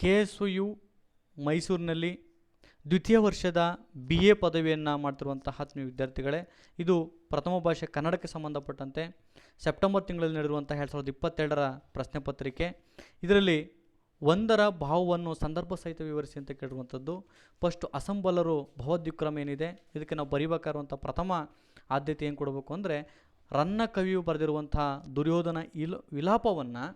K S you ಮೈಸೂರಿನಲ್ಲಿ ದ್ವಿತೀಯ ವರ್ಷದ ಬಿ ಎ ಪದವಿಯನ್ನು ಮಾಡ್ತಿರುವಂತಹ ವಿದ್ಯಾರ್ಥಿಗಳೇ, ಇದು ಪ್ರಥಮ ಭಾಷೆ ಕನ್ನಡಕ್ಕೆ ಸಂಬಂಧಪಟ್ಟಂತೆ ಸೆಪ್ಟೆಂಬರ್ ತಿಂಗಳಲ್ಲಿ ನಡೆದಿರುವಂಥ ಎರಡು ಸಾವಿರದ ಇಪ್ಪತ್ತೆರಡರ ಪ್ರಶ್ನೆ ಪತ್ರಿಕೆ. ಇದರಲ್ಲಿ ಒಂದರ ಭಾವವನ್ನು ಸಂದರ್ಭ ಸಹಿತ ವಿವರಿಸಿ ಅಂತ ಕೇಳಿರುವಂಥದ್ದು. ಫಸ್ಟ್ ಅಸಂಬಲರು ಭವದ್ವಿಕ್ರಮ ಏನಿದೆ, ಇದಕ್ಕೆ ನಾವು ಬರಿಬೇಕಾಗಿರುವಂಥ ಪ್ರಥಮ ಆದ್ಯತೆ ಏನು ಕೊಡಬೇಕು ಅಂದರೆ, ರನ್ನ ಕವಿಯು ಬರೆದಿರುವಂಥ ದುರ್ಯೋಧನ ಇಲ್, ವಿಲಾಪವನ್ನು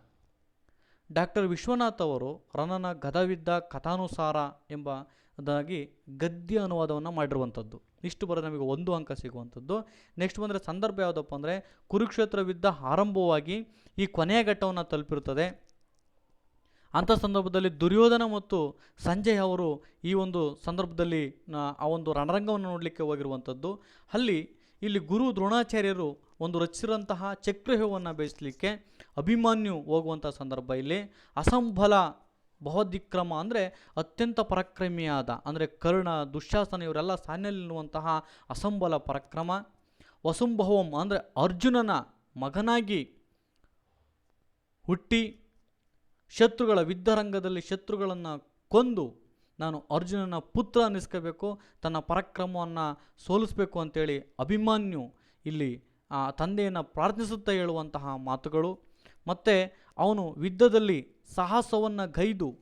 ಡಾಕ್ಟರ್ ವಿಶ್ವನಾಥ್ ಅವರು ರನ್ನನ ಗದವಿದ್ದ ಕಥಾನುಸಾರ ಎಂಬ ಅದಾಗಿ ಗದ್ಯ ಅನುವಾದವನ್ನು ಮಾಡಿರುವಂಥದ್ದು. ಇಷ್ಟು ಬರೋದು ನಮಗೆ ಒಂದು ಅಂಕ ಸಿಗುವಂಥದ್ದು. ನೆಕ್ಸ್ಟ್ ಬಂದರೆ ಸಂದರ್ಭ ಯಾವುದಪ್ಪ ಅಂದರೆ, ಕುರುಕ್ಷೇತ್ರವಿದ್ದ ಆರಂಭವಾಗಿ ಈ ಕೊನೆಯ ಘಟ್ಟವನ್ನು ತಲುಪಿರುತ್ತದೆ. ಅಂಥ ಸಂದರ್ಭದಲ್ಲಿ ದುರ್ಯೋಧನ ಮತ್ತು ಸಂಜಯ್ ಅವರು ಈ ಒಂದು ಸಂದರ್ಭದಲ್ಲಿ ಆ ಒಂದು ರಣರಂಗವನ್ನು ನೋಡಲಿಕ್ಕೆ ಹೋಗಿರುವಂಥದ್ದು. ಅಲ್ಲಿ ಇಲ್ಲಿ ಗುರು ದ್ರೋಣಾಚಾರ್ಯರು ಒಂದು ರಚಿಸಿರುವಂತಹ ಚಕ್ರವ್ಯೂಹವನ್ನು ಬೇಯಿಸಲಿಕ್ಕೆ ಅಭಿಮನ್ಯು ಹೋಗುವಂಥ ಸಂದರ್ಭ ಇಲ್ಲಿ. ಅಸಂಬಲ ಬಹುದಿಕ್ರಮ ಅಂದರೆ ಅತ್ಯಂತ ಪರಾಕ್ರಮಿಯಾದ, ಅಂದರೆ ಕರ್ಣ ದುಶ್ಯಾಸನ ಇವರೆಲ್ಲ ಸಾನ್ಯಲ್ಲಿರುವಂತಹ ಅಸಂಬಲ ಪರಾಕ್ರಮ. ವಸುಂಭವಂ ಅಂದರೆ ಅರ್ಜುನನ ಮಗನಾಗಿ ಹುಟ್ಟಿ ಶತ್ರುಗಳ ಯುದ್ಧರಂಗದಲ್ಲಿ ಶತ್ರುಗಳನ್ನು ಕೊಂದು ನಾನು ಅರ್ಜುನನ ಪುತ್ರ ಅನ್ನಿಸ್ಕೋಬೇಕು, ತನ್ನ ಪರಾಕ್ರಮವನ್ನು ಸೋಲಿಸಬೇಕು ಅಂತೇಳಿ ಅಭಿಮಾನ್ಯು ಇಲ್ಲಿ, ಆ, ತಂದೆಯನ್ನು ಪ್ರಾರ್ಥಿಸುತ್ತಾ ಹೇಳುವಂತಹ ಮಾತುಗಳು. ಮತ್ತು ಅವನು ಯುದ್ಧದಲ್ಲಿ ಸಾಹಸವನ್ನು ಗೈದು,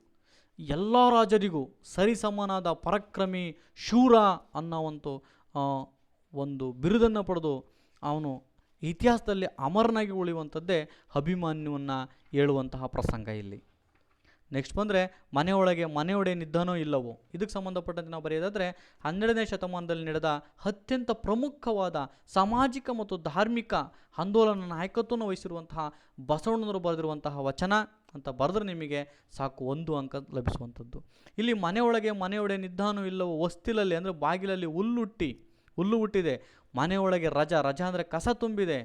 ಎಲ್ಲ ರಾಜರಿಗೂ ಸರಿಸಮನಾದ ಪರಾಕ್ರಮಿ ಶೂರ ಅನ್ನೋವಂಥ ಒಂದು ಬಿರುದನ್ನು ಪಡೆದು ಅವನು ಇತಿಹಾಸದಲ್ಲಿ ಅಮರನಾಗಿ ಉಳಿಯುವಂಥದ್ದೇ ಅಭಿಮನ್ಯುವನ್ನು ಹೇಳುವಂತಹ ಪ್ರಸಂಗ ಇಲ್ಲಿ. ನೆಕ್ಸ್ಟ್ ಬಂದರೆ ಮನೆಯೊಳಗೆ ಮನೆಯೊಡೆಯನಿದ್ದಾನೋ ಇಲ್ಲವೋ? ಇದಕ್ಕೆ ಸಂಬಂಧಪಟ್ಟಂತೆ ನಾವು ಬರೆಯೋದಾದರೆ ಹನ್ನೆರಡನೇ ಶತಮಾನದಲ್ಲಿ ನಡೆದ ಅತ್ಯಂತ ಪ್ರಮುಖವಾದ ಸಾಮಾಜಿಕ ಮತ್ತು ಧಾರ್ಮಿಕ ಆಂದೋಲನ ನಾಯಕತ್ವವನ್ನು ವಹಿಸಿರುವಂತಹ ಬಸವಣ್ಣನವರು ಬರೆದಿರುವಂತಹ ವಚನ ಅಂತ ಬರೆದ್ರೆ ನಿಮಗೆ ಸಾಕು ಒಂದು ಅಂಕ ಲಭಿಸುವಂಥದ್ದು. ಇಲ್ಲಿ ಮನೆಯೊಳಗೆ ಮನೆಯೊಡೆಯನಿದ್ದಾನೋ ಇಲ್ಲವೋ? ಹೊಸ್ತಿಲಲ್ಲಿ ಅಂದರೆ ಬಾಗಿಲಲ್ಲಿ ಹುಲ್ಲುಟ್ಟಿ ಹುಲ್ಲು ಹುಟ್ಟಿದೆ ಮನೆಯೊಳಗೆ ರಜ ರಜ ಅಂದರೆ ಕಸ ತುಂಬಿದೆ.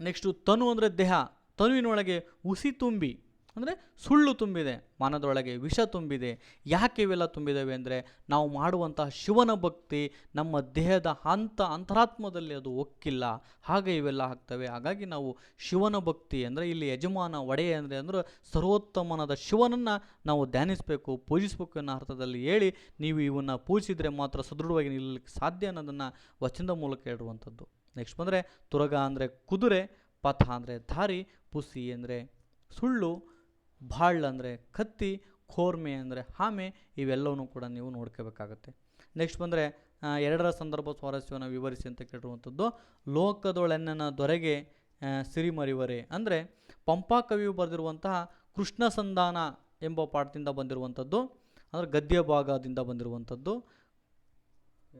ನೆಕ್ಸ್ಟು ತನು ಅಂದರೆ ದೇಹ, ತನುವಿನೊಳಗೆ ಉಸಿ ತುಂಬಿ. ಅಂದರೆ ಸುಳ್ಳು ತುಂಬಿದೆ, ಮನದೊಳಗೆ ವಿಷ ತುಂಬಿದೆ. ಯಾಕೆ ಇವೆಲ್ಲ ತುಂಬಿದ್ದಾವೆ ಅಂದರೆ ನಾವು ಮಾಡುವಂತಹ ಶಿವನ ಭಕ್ತಿ ನಮ್ಮ ದೇಹದ ಅಂತ ಅಂತರಾತ್ಮದಲ್ಲಿ ಅದು ಒಕ್ಕಿಲ್ಲ. ಹಾಗೆ ಇವೆಲ್ಲ ಆಗ್ತವೆ. ಹಾಗಾಗಿ ನಾವು ಶಿವನ ಭಕ್ತಿ ಅಂದರೆ ಇಲ್ಲಿ ಯಜಮಾನ ಒಡೆಯ ಅಂದರೆ ಅಂದರೆ ಸರ್ವೋತ್ತಮನಾದ ಶಿವನನ್ನು ನಾವು ಧ್ಯಾನಿಸಬೇಕು, ಪೂಜಿಸಬೇಕು ಅನ್ನೋ ಅರ್ಥದಲ್ಲಿ ಹೇಳಿ ನೀವು ಇವನ್ನು ಪೂಜಿಸಿದರೆ ಮಾತ್ರ ಸದೃಢವಾಗಿ ನಿಲ್ಲಲಿಕ್ಕೆ ಸಾಧ್ಯ ಅನ್ನೋದನ್ನು ವಚನದ ಮೂಲಕ ಹೇಳುವಂಥದ್ದು. ನೆಕ್ಸ್ಟ್ ಬಂದರೆ ತುರಗ ಅಂದರೆ ಕುದುರೆ, ಪಥ ಅಂದರೆ ದಾರಿ ಪುಸಿ ಅಂದರೆ ಸುಳ್ಳು ಭಾಳ್ ಅಂದರೆ ಕತ್ತಿ, ಖೋರ್ಮೆ ಅಂದರೆ ಆಮೆ ಇವೆಲ್ಲವನ್ನೂ ಕೂಡ ನೀವು ನೋಡ್ಕೋಬೇಕಾಗತ್ತೆ. ನೆಕ್ಸ್ಟ್ ಬಂದರೆ ಎರಡರ ಸಂದರ್ಭ ಸ್ವಾರಸ್ಯವನ್ನು ವಿವರಿಸಿ ಅಂತ ಕೇಳಿರುವಂಥದ್ದು ಲೋಕದೊಳೆನ್ನನ ದೊರೆಗೆ ಸಿರಿಮರಿವರೆ ಅಂದರೆ ಪಂಪಾ ಕವಿಯು ಬರೆದಿರುವಂತಹ ಕೃಷ್ಣ ಸಂಧಾನ ಎಂಬ ಪಾಠದಿಂದ ಬಂದಿರುವಂಥದ್ದು, ಅಂದರೆ ಗದ್ಯ ಭಾಗದಿಂದ ಬಂದಿರುವಂಥದ್ದು.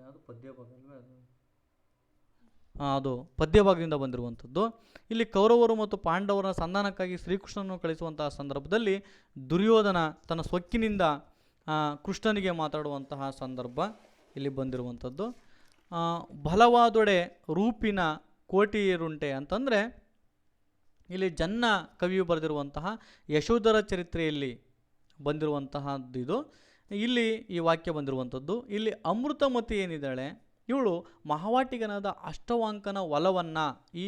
ಯಾವುದು ಪದ್ಯ ಭಾಗ ಅದು? ಪದ್ಯಭಾಗದಿಂದ ಬಂದಿರುವಂಥದ್ದು. ಇಲ್ಲಿ ಕೌರವರು ಮತ್ತು ಪಾಂಡವರ ಸಂಧಾನಕ್ಕಾಗಿ ಶ್ರೀಕೃಷ್ಣನನ್ನು ಕಳಿಸುವಂತಹ ಸಂದರ್ಭದಲ್ಲಿ ದುರ್ಯೋಧನ ತನ್ನ ಸೊಕ್ಕಿನಿಂದ ಕೃಷ್ಣನಿಗೆ ಮಾತಾಡುವಂತಹ ಸಂದರ್ಭ ಇಲ್ಲಿ ಬಂದಿರುವಂಥದ್ದು. ಬಲವಾದೊಡೆ ರೂಪಿನ ಕೋಟಿಯರುಂಟೆ ಅಂತಂದರೆ ಇಲ್ಲಿ ಜನ್ನ ಕವಿಯು ಬರೆದಿರುವಂತಹ ಯಶೋಧರ ಚರಿತ್ರೆಯಲ್ಲಿ ಬಂದಿರುವಂತಹದ್ದು ಇದು. ಇಲ್ಲಿ ಈ ವಾಕ್ಯ ಬಂದಿರುವಂಥದ್ದು. ಇಲ್ಲಿ ಅಮೃತಮತಿ ಏನಿದ್ದಾಳೆ? ಇವಳು ಮಹಾವಾಟಿಗನಾದ ಅಷ್ಟವಾಂಕನ ಒಲವನ್ನು, ಈ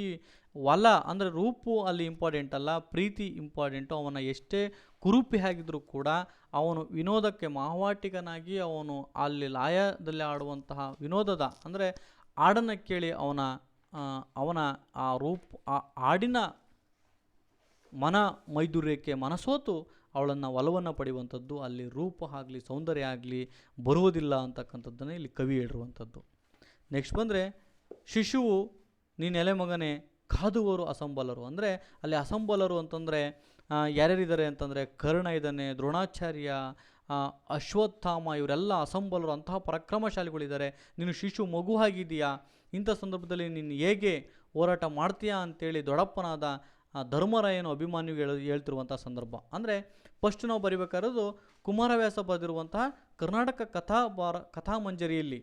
ಒಲ ಅಂದರೆ ರೂಪು ಅಲ್ಲಿ ಇಂಪಾರ್ಟೆಂಟ್ ಅಲ್ಲ, ಪ್ರೀತಿ ಇಂಪಾರ್ಟೆಂಟು ಅವನ ಎಷ್ಟೇ ಕುರುಪಿ ಆಗಿದ್ದರೂ ಕೂಡ ಅವನು ವಿನೋದಕ್ಕೆ ಮಹಾವಾಟಿಗನಾಗಿ ಅವನು ಅಲ್ಲಿ ಲಾಯದಲ್ಲಿ ಆಡುವಂತಹ ವಿನೋದದ, ಅಂದರೆ ಹಾಡನ್ನು ಕೇಳಿ ಅವನ ಅವನ ಆ ರೂಪ, ಆ ಹಾಡಿನ ಮನ ಮೈದುರ್ಯಕ್ಕೆ ಮನಸೋತು ಅವಳನ್ನು ಒಲವನ್ನು ಪಡೆಯುವಂಥದ್ದು, ಅಲ್ಲಿ ರೂಪ ಆಗಲಿ, ಸೌಂದರ್ಯ ಆಗಲಿ ಬರುವುದಿಲ್ಲ ಅಂತಕ್ಕಂಥದ್ದನ್ನೇ ಇಲ್ಲಿ ಕವಿ ಹೇಳಿರುವಂಥದ್ದು. ನೆಕ್ಸ್ಟ್ ಬಂದರೆ ಶಿಶುವು ನೀನು ಎಲೆ ಮಗನೇ ಕಾದುವರು ಅಸಂಬಲರು. ಅಂದರೆ ಅಲ್ಲಿ ಅಸಂಬಲರು ಅಂತಂದರೆ ಯಾರ್ಯಾರಿದ್ದಾರೆ ಅಂತಂದರೆ ಕರ್ಣ ಇದ್ದಾನೆ, ದ್ರೋಣಾಚಾರ್ಯ ಅಶ್ವತ್ಥಾಮ ಇವರೆಲ್ಲ ಅಸಂಬಲರು, ಅಂತಹ ಪರಾಕ್ರಮಶಾಲಿಗಳಿದ್ದಾರೆ. ನೀನು ಶಿಶು ಮಗು ಆಗಿದೆಯಾ ಇಂಥ ಸಂದರ್ಭದಲ್ಲಿ ನೀನು ಹೇಗೆ ಹೋರಾಟ ಮಾಡ್ತೀಯಾ ಅಂತೇಳಿ ದೊಡ್ಡಪ್ಪನಾದ ಧರ್ಮರಾಯನ ಅಭಿಮಾನಿಗೆ ಹೇಳ ಹೇಳ್ತಿರುವಂಥ ಸಂದರ್ಭ. ಅಂದರೆ ಫಸ್ಟ್ ನಾವು ಬರಿಬೇಕಾಗಿರೋದು ಕುಮಾರವ್ಯಾಸ ಬರೆದಿರುವಂತಹ ಕರ್ನಾಟಕ ಕಥಾ ಬಾರ ಕಥಾಮಂಜರಿಯಲ್ಲಿ.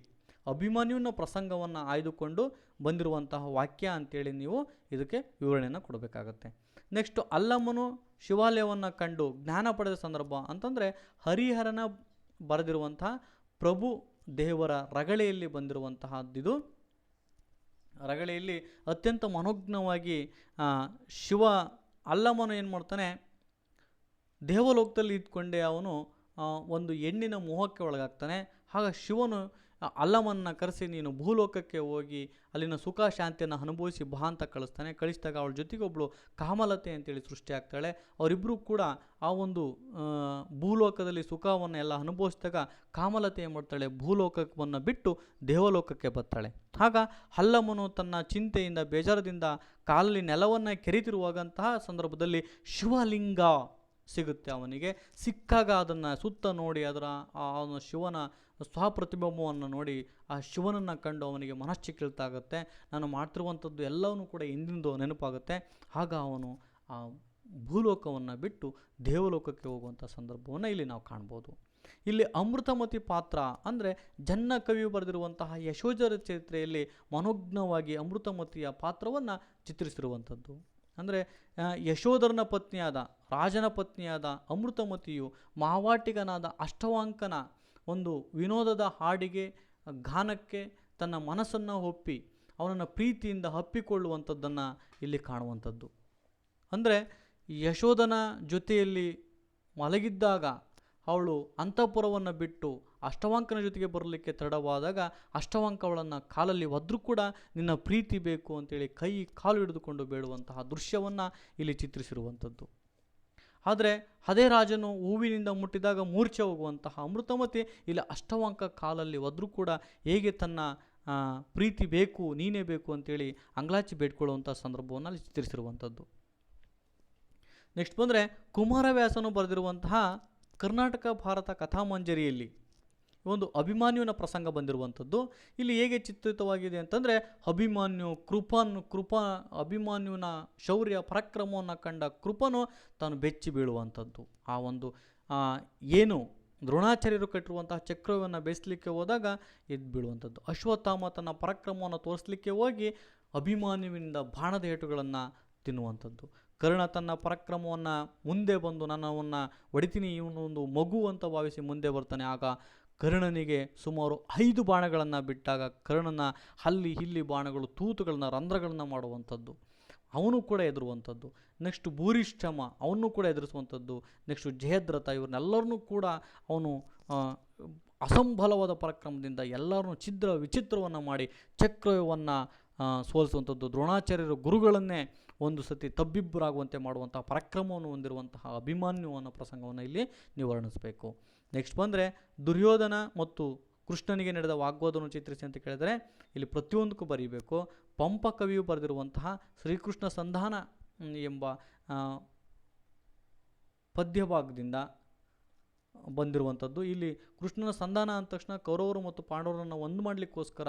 ಅಭಿಮನ್ಯುವಿನ ಪ್ರಸಂಗವನ್ನು ಆಯ್ದುಕೊಂಡು ಬಂದಿರುವಂತಹ ವಾಕ್ಯ ಅಂತೇಳಿ ನೀವು ಇದಕ್ಕೆ ವಿವರಣೆಯನ್ನು ಕೊಡಬೇಕಾಗತ್ತೆ. ನೆಕ್ಸ್ಟ್ ಅಲ್ಲಮ್ಮನು ಶಿವಾಲಯವನ್ನು ಕಂಡು ಜ್ಞಾನ ಪಡೆದ ಸಂದರ್ಭ ಅಂತಂದರೆ ಹರಿಹರನ ಬರೆದಿರುವಂತಹ ಪ್ರಭು ದೇವರ ರಗಳೆಯಲ್ಲಿ ಬಂದಿರುವಂತಹದ್ದಿದು. ರಗಳೆಯಲ್ಲಿ ಅತ್ಯಂತ ಮನೋಜ್ಞವಾಗಿ ಶಿವ ಅಲ್ಲಮ್ಮನು ಏನು ಮಾಡ್ತಾನೆ, ದೇವಲೋಕದಲ್ಲಿ ಇದ್ಕೊಂಡೇ ಅವನು ಒಂದು ಹೆಣ್ಣಿನ ಮೋಹಕ್ಕೆ ಒಳಗಾಗ್ತಾನೆ. ಆಗ ಶಿವನು ಆ ಅಲ್ಲಮನ್ನ ಕರೆಸಿ ನೀನು ಭೂಲೋಕಕ್ಕೆ ಹೋಗಿ ಅಲ್ಲಿನ ಸುಖ ಶಾಂತಿಯನ್ನು ಅನುಭವಿಸಿ ಬಾ ಅಂತ ಕಳಿಸ್ತಾನೆ. ಕಳಿಸಿದಾಗ ಅವಳ ಜೊತೆಗೊಬ್ಬಳು ಕಾಮಲತೆ ಅಂತೇಳಿ ಸೃಷ್ಟಿ ಆಗ್ತಾಳೆ. ಅವರಿಬ್ಬರೂ ಕೂಡ ಆ ಒಂದು ಭೂಲೋಕದಲ್ಲಿ ಸುಖವನ್ನು ಎಲ್ಲ ಅನುಭವಿಸಿದಾಗ ಕಾಮಲತೆ ಏನು ಮಾಡ್ತಾಳೆ. ಭೂಲೋಕವನ್ನು ಬಿಟ್ಟು ದೇವಲೋಕಕ್ಕೆ ಬರ್ತಾಳೆ. ಆಗ ಹಲ್ಲಮ್ಮನು ತನ್ನ ಚಿಂತೆಯಿಂದ, ಬೇಜಾರದಿಂದ ಕಾಲಲ್ಲಿ ನೆಲವನ್ನು ಕೆರೆತಿರುವಾಗಂತಹ ಸಂದರ್ಭದಲ್ಲಿ ಶಿವಲಿಂಗ ಸಿಗುತ್ತೆ ಅವನಿಗೆ. ಸಿಕ್ಕಾಗ ಅದನ್ನು ಸುತ್ತ ನೋಡಿ ಅದರ, ಆ ಶಿವನ ಸ್ವಪ್ರತಿಬಿಂಬವನ್ನು ನೋಡಿ ಆ ಶಿವನನ್ನು ಕಂಡು ಅವನಿಗೆ ಮನಶ್ಚಿಕ್ಕಿಳ್ತಾಗುತ್ತೆ ನಾನು ಮಾಡ್ತಿರುವಂಥದ್ದು ಎಲ್ಲವನ್ನೂ ಕೂಡ ಹಿಂದಿಂದು ನೆನಪಾಗುತ್ತೆ. ಆಗ ಅವನು ಆ ಭೂಲೋಕವನ್ನು ಬಿಟ್ಟು ದೇವಲೋಕಕ್ಕೆ ಹೋಗುವಂಥ ಸಂದರ್ಭವನ್ನು ಇಲ್ಲಿ ನಾವು ಕಾಣ್ಬೋದು. ಇಲ್ಲಿ ಅಮೃತಮತಿ ಪಾತ್ರ ಅಂದರೆ ಜನ್ನ ಕವಿ ಬರೆದಿರುವಂತಹ ಯಶೋಧರ ಚರಿತ್ರೆಯಲ್ಲಿ ಮನೋಜ್ಞವಾಗಿ ಅಮೃತಮತಿಯ ಪಾತ್ರವನ್ನು ಚಿತ್ರಿಸಿರುವಂಥದ್ದು. ಅಂದರೆ ಯಶೋಧರನ ಪತ್ನಿಯಾದ, ರಾಜನ ಪತ್ನಿಯಾದ ಅಮೃತಮತಿಯು ಮಾವಾಟಿಗನಾದ ಅಷ್ಟವಾಂಕನ ಒಂದು ವಿನೋದದ ಹಾಡಿಗೆ, ಗಾನಕ್ಕೆ ತನ್ನ ಮನಸ್ಸನ್ನು ಒಪ್ಪಿ, ಅವನನ್ನು ಪ್ರೀತಿಯಿಂದ ಹಪ್ಪಿಕೊಳ್ಳುವಂಥದ್ದನ್ನು ಇಲ್ಲಿ ಕಾಣುವಂಥದ್ದು. ಅಂದರೆ ಯಶೋಧನ ಜೊತೆಯಲ್ಲಿ ಮಲಗಿದ್ದಾಗ ಅವಳು ಅಂತಃಪುರವನ್ನು ಬಿಟ್ಟು ಅಷ್ಟವಾಂಕನ ಜೊತೆಗೆ ಬರಲಿಕ್ಕೆ ತಡವಾದಾಗ ಅಷ್ಟವಾಂಕ ಅವಳನ್ನು ಕಾಲಲ್ಲಿ ಒದ್ರೂ ಕೂಡ ನಿನ್ನ ಪ್ರೀತಿ ಬೇಕು ಅಂತೇಳಿ ಕೈ ಕಾಲು ಹಿಡಿದುಕೊಂಡು ಬೇಡುವಂತಹ ದೃಶ್ಯವನ್ನು ಇಲ್ಲಿ ಚಿತ್ರಿಸಿರುವಂಥದ್ದು. ಆದರೆ ಅದೇ ರಾಜನು ಹೂವಿನಿಂದ ಮುಟ್ಟಿದಾಗ ಮೂರ್ಛೆ ಹೋಗುವಂತಹ ಅಮೃತಮತಿ, ಇಲ್ಲಿ ಅಷ್ಟವಾಂಕ ಕಾಲಲ್ಲಿ ಒದ್ರೂ ಕೂಡ ಹೇಗೆ ತನ್ನ ಪ್ರೀತಿ ಬೇಕು, ನೀನೇ ಬೇಕು ಅಂತೇಳಿ ಅಂಗ್ಲಾಚಿ ಬೇಡ್ಕೊಳ್ಳುವಂಥ ಸಂದರ್ಭವನ್ನು ಅಲ್ಲಿ ಚಿತ್ರಿಸಿರುವಂಥದ್ದು. ನೆಕ್ಸ್ಟ್ ಬಂದರೆ ಕುಮಾರವ್ಯಾಸನು ಬರೆದಿರುವಂತಹ ಕರ್ನಾಟಕ ಭಾರತ ಕಥಾಮಂಜರಿಯಲ್ಲಿ. ಒಂದು ಅಭಿಮಾನ್ಯುವಿನ ಪ್ರಸಂಗ ಬಂದಿರುವಂಥದ್ದು. ಇಲ್ಲಿ ಹೇಗೆ ಚಿತ್ರಿತವಾಗಿದೆ ಅಂತಂದರೆ, ಅಭಿಮಾನ್ಯು ಕೃಪನ್, ಕೃಪ ಅಭಿಮಾನ್ಯುವಿನ ಶೌರ್ಯ, ಪರಾಕ್ರಮವನ್ನು ಕಂಡ ಕೃಪನು ತಾನು ಬೆಚ್ಚಿ ಬೀಳುವಂಥದ್ದು. ಆ ಒಂದು ಏನು ದ್ರೋಣಾಚಾರ್ಯರು ಕಟ್ಟಿರುವಂತಹ ಚಕ್ರವನ್ನು ಬೇಯಿಸಲಿಕ್ಕೆ ಹೋದಾಗ ಎದ್ದು ಬೀಳುವಂಥದ್ದು. ಅಶ್ವತ್ಥಾಮ ತನ್ನ ಪರಾಕ್ರಮವನ್ನು ತೋರಿಸಲಿಕ್ಕೆ ಹೋಗಿ ಅಭಿಮಾನ್ಯುವಿನಿಂದ ಬಾಣದ ಏಟುಗಳನ್ನು ತಿನ್ನುವಂಥದ್ದು. ಕರ್ಣ ತನ್ನ ಪರಾಕ್ರಮವನ್ನು ಮುಂದೆ ಬಂದು ನನ್ನವನ್ನು ಒಡಿತೀನಿ ಇವನು ಒಂದು ಮಗು ಅಂತ ಭಾವಿಸಿ ಮುಂದೆ ಬರ್ತಾನೆ. ಆಗ ಕರ್ಣನಿಗೆ ಸುಮಾರು ಐದು ಬಾಣಗಳನ್ನು ಬಿಟ್ಟಾಗ ಕರ್ಣನ ಹಲ್ಲಿ ಹಿಲ್ಲಿ ಬಾಣಗಳು ತೂತುಗಳನ್ನ ರಂಧ್ರಗಳನ್ನು ಮಾಡುವಂಥದ್ದು. ಅವನು ಕೂಡ ಎದುರುವಂಥದ್ದು ನೆಕ್ಸ್ಟ್ ಭೂರಿಷ್ಠಮ, ಅವನು ಕೂಡ ಎದುರಿಸುವಂಥದ್ದು ನೆಕ್ಸ್ಟ್ ಜಯದ್ರಥ, ಇವ್ರನ್ನೆಲ್ಲರನ್ನೂ ಕೂಡ ಅವನು ಅಸಂಬಲವಾದ ಪರಾಕ್ರಮದಿಂದ ಎಲ್ಲರನ್ನೂ ಛಿದ್ರ ವಿಚಿತ್ರವನ್ನು ಮಾಡಿ ಚಕ್ರವನ್ನು ಸೋಲಿಸುವಂಥದ್ದು. ದ್ರೋಣಾಚಾರ್ಯರು ಗುರುಗಳನ್ನೇ ಒಂದು ಸತಿ ತಬ್ಬಿಬ್ಬರಾಗುವಂತೆ ಮಾಡುವಂಥ ಪರಾಕ್ರಮವನ್ನು ಹೊಂದಿರುವಂತಹ ಅಭಿಮಾನ್ಯು ಅನ್ನೋ ಪ್ರಸಂಗವನ್ನು ಇಲ್ಲಿ ನೀವು ನೆಕ್ಸ್ಟ್ ಬಂದರೆ ದುರ್ಯೋಧನ ಮತ್ತು ಕೃಷ್ಣನಿಗೆ ನಡೆದ ವಾಗ್ವಾದವನ್ನು ಚಿತ್ರಿಸಿ ಅಂತ ಕೇಳಿದರೆ ಇಲ್ಲಿ ಪ್ರತಿಯೊಂದಕ್ಕೂ ಬರೀಬೇಕು. ಪಂಪ ಕವಿಯು ಬರೆದಿರುವಂತಹ ಶ್ರೀಕೃಷ್ಣ ಸಂಧಾನ ಎಂಬ ಪದ್ಯಭಾಗದಿಂದ ಬಂದಿರುವಂಥದ್ದು. ಇಲ್ಲಿ ಕೃಷ್ಣನ ಸಂಧಾನ ಅಂದ ತಕ್ಷಣ ಕೌರವರು ಮತ್ತು ಪಾಂಡವರನ್ನು ಒಂದು ಮಾಡಲಿಕ್ಕೋಸ್ಕರ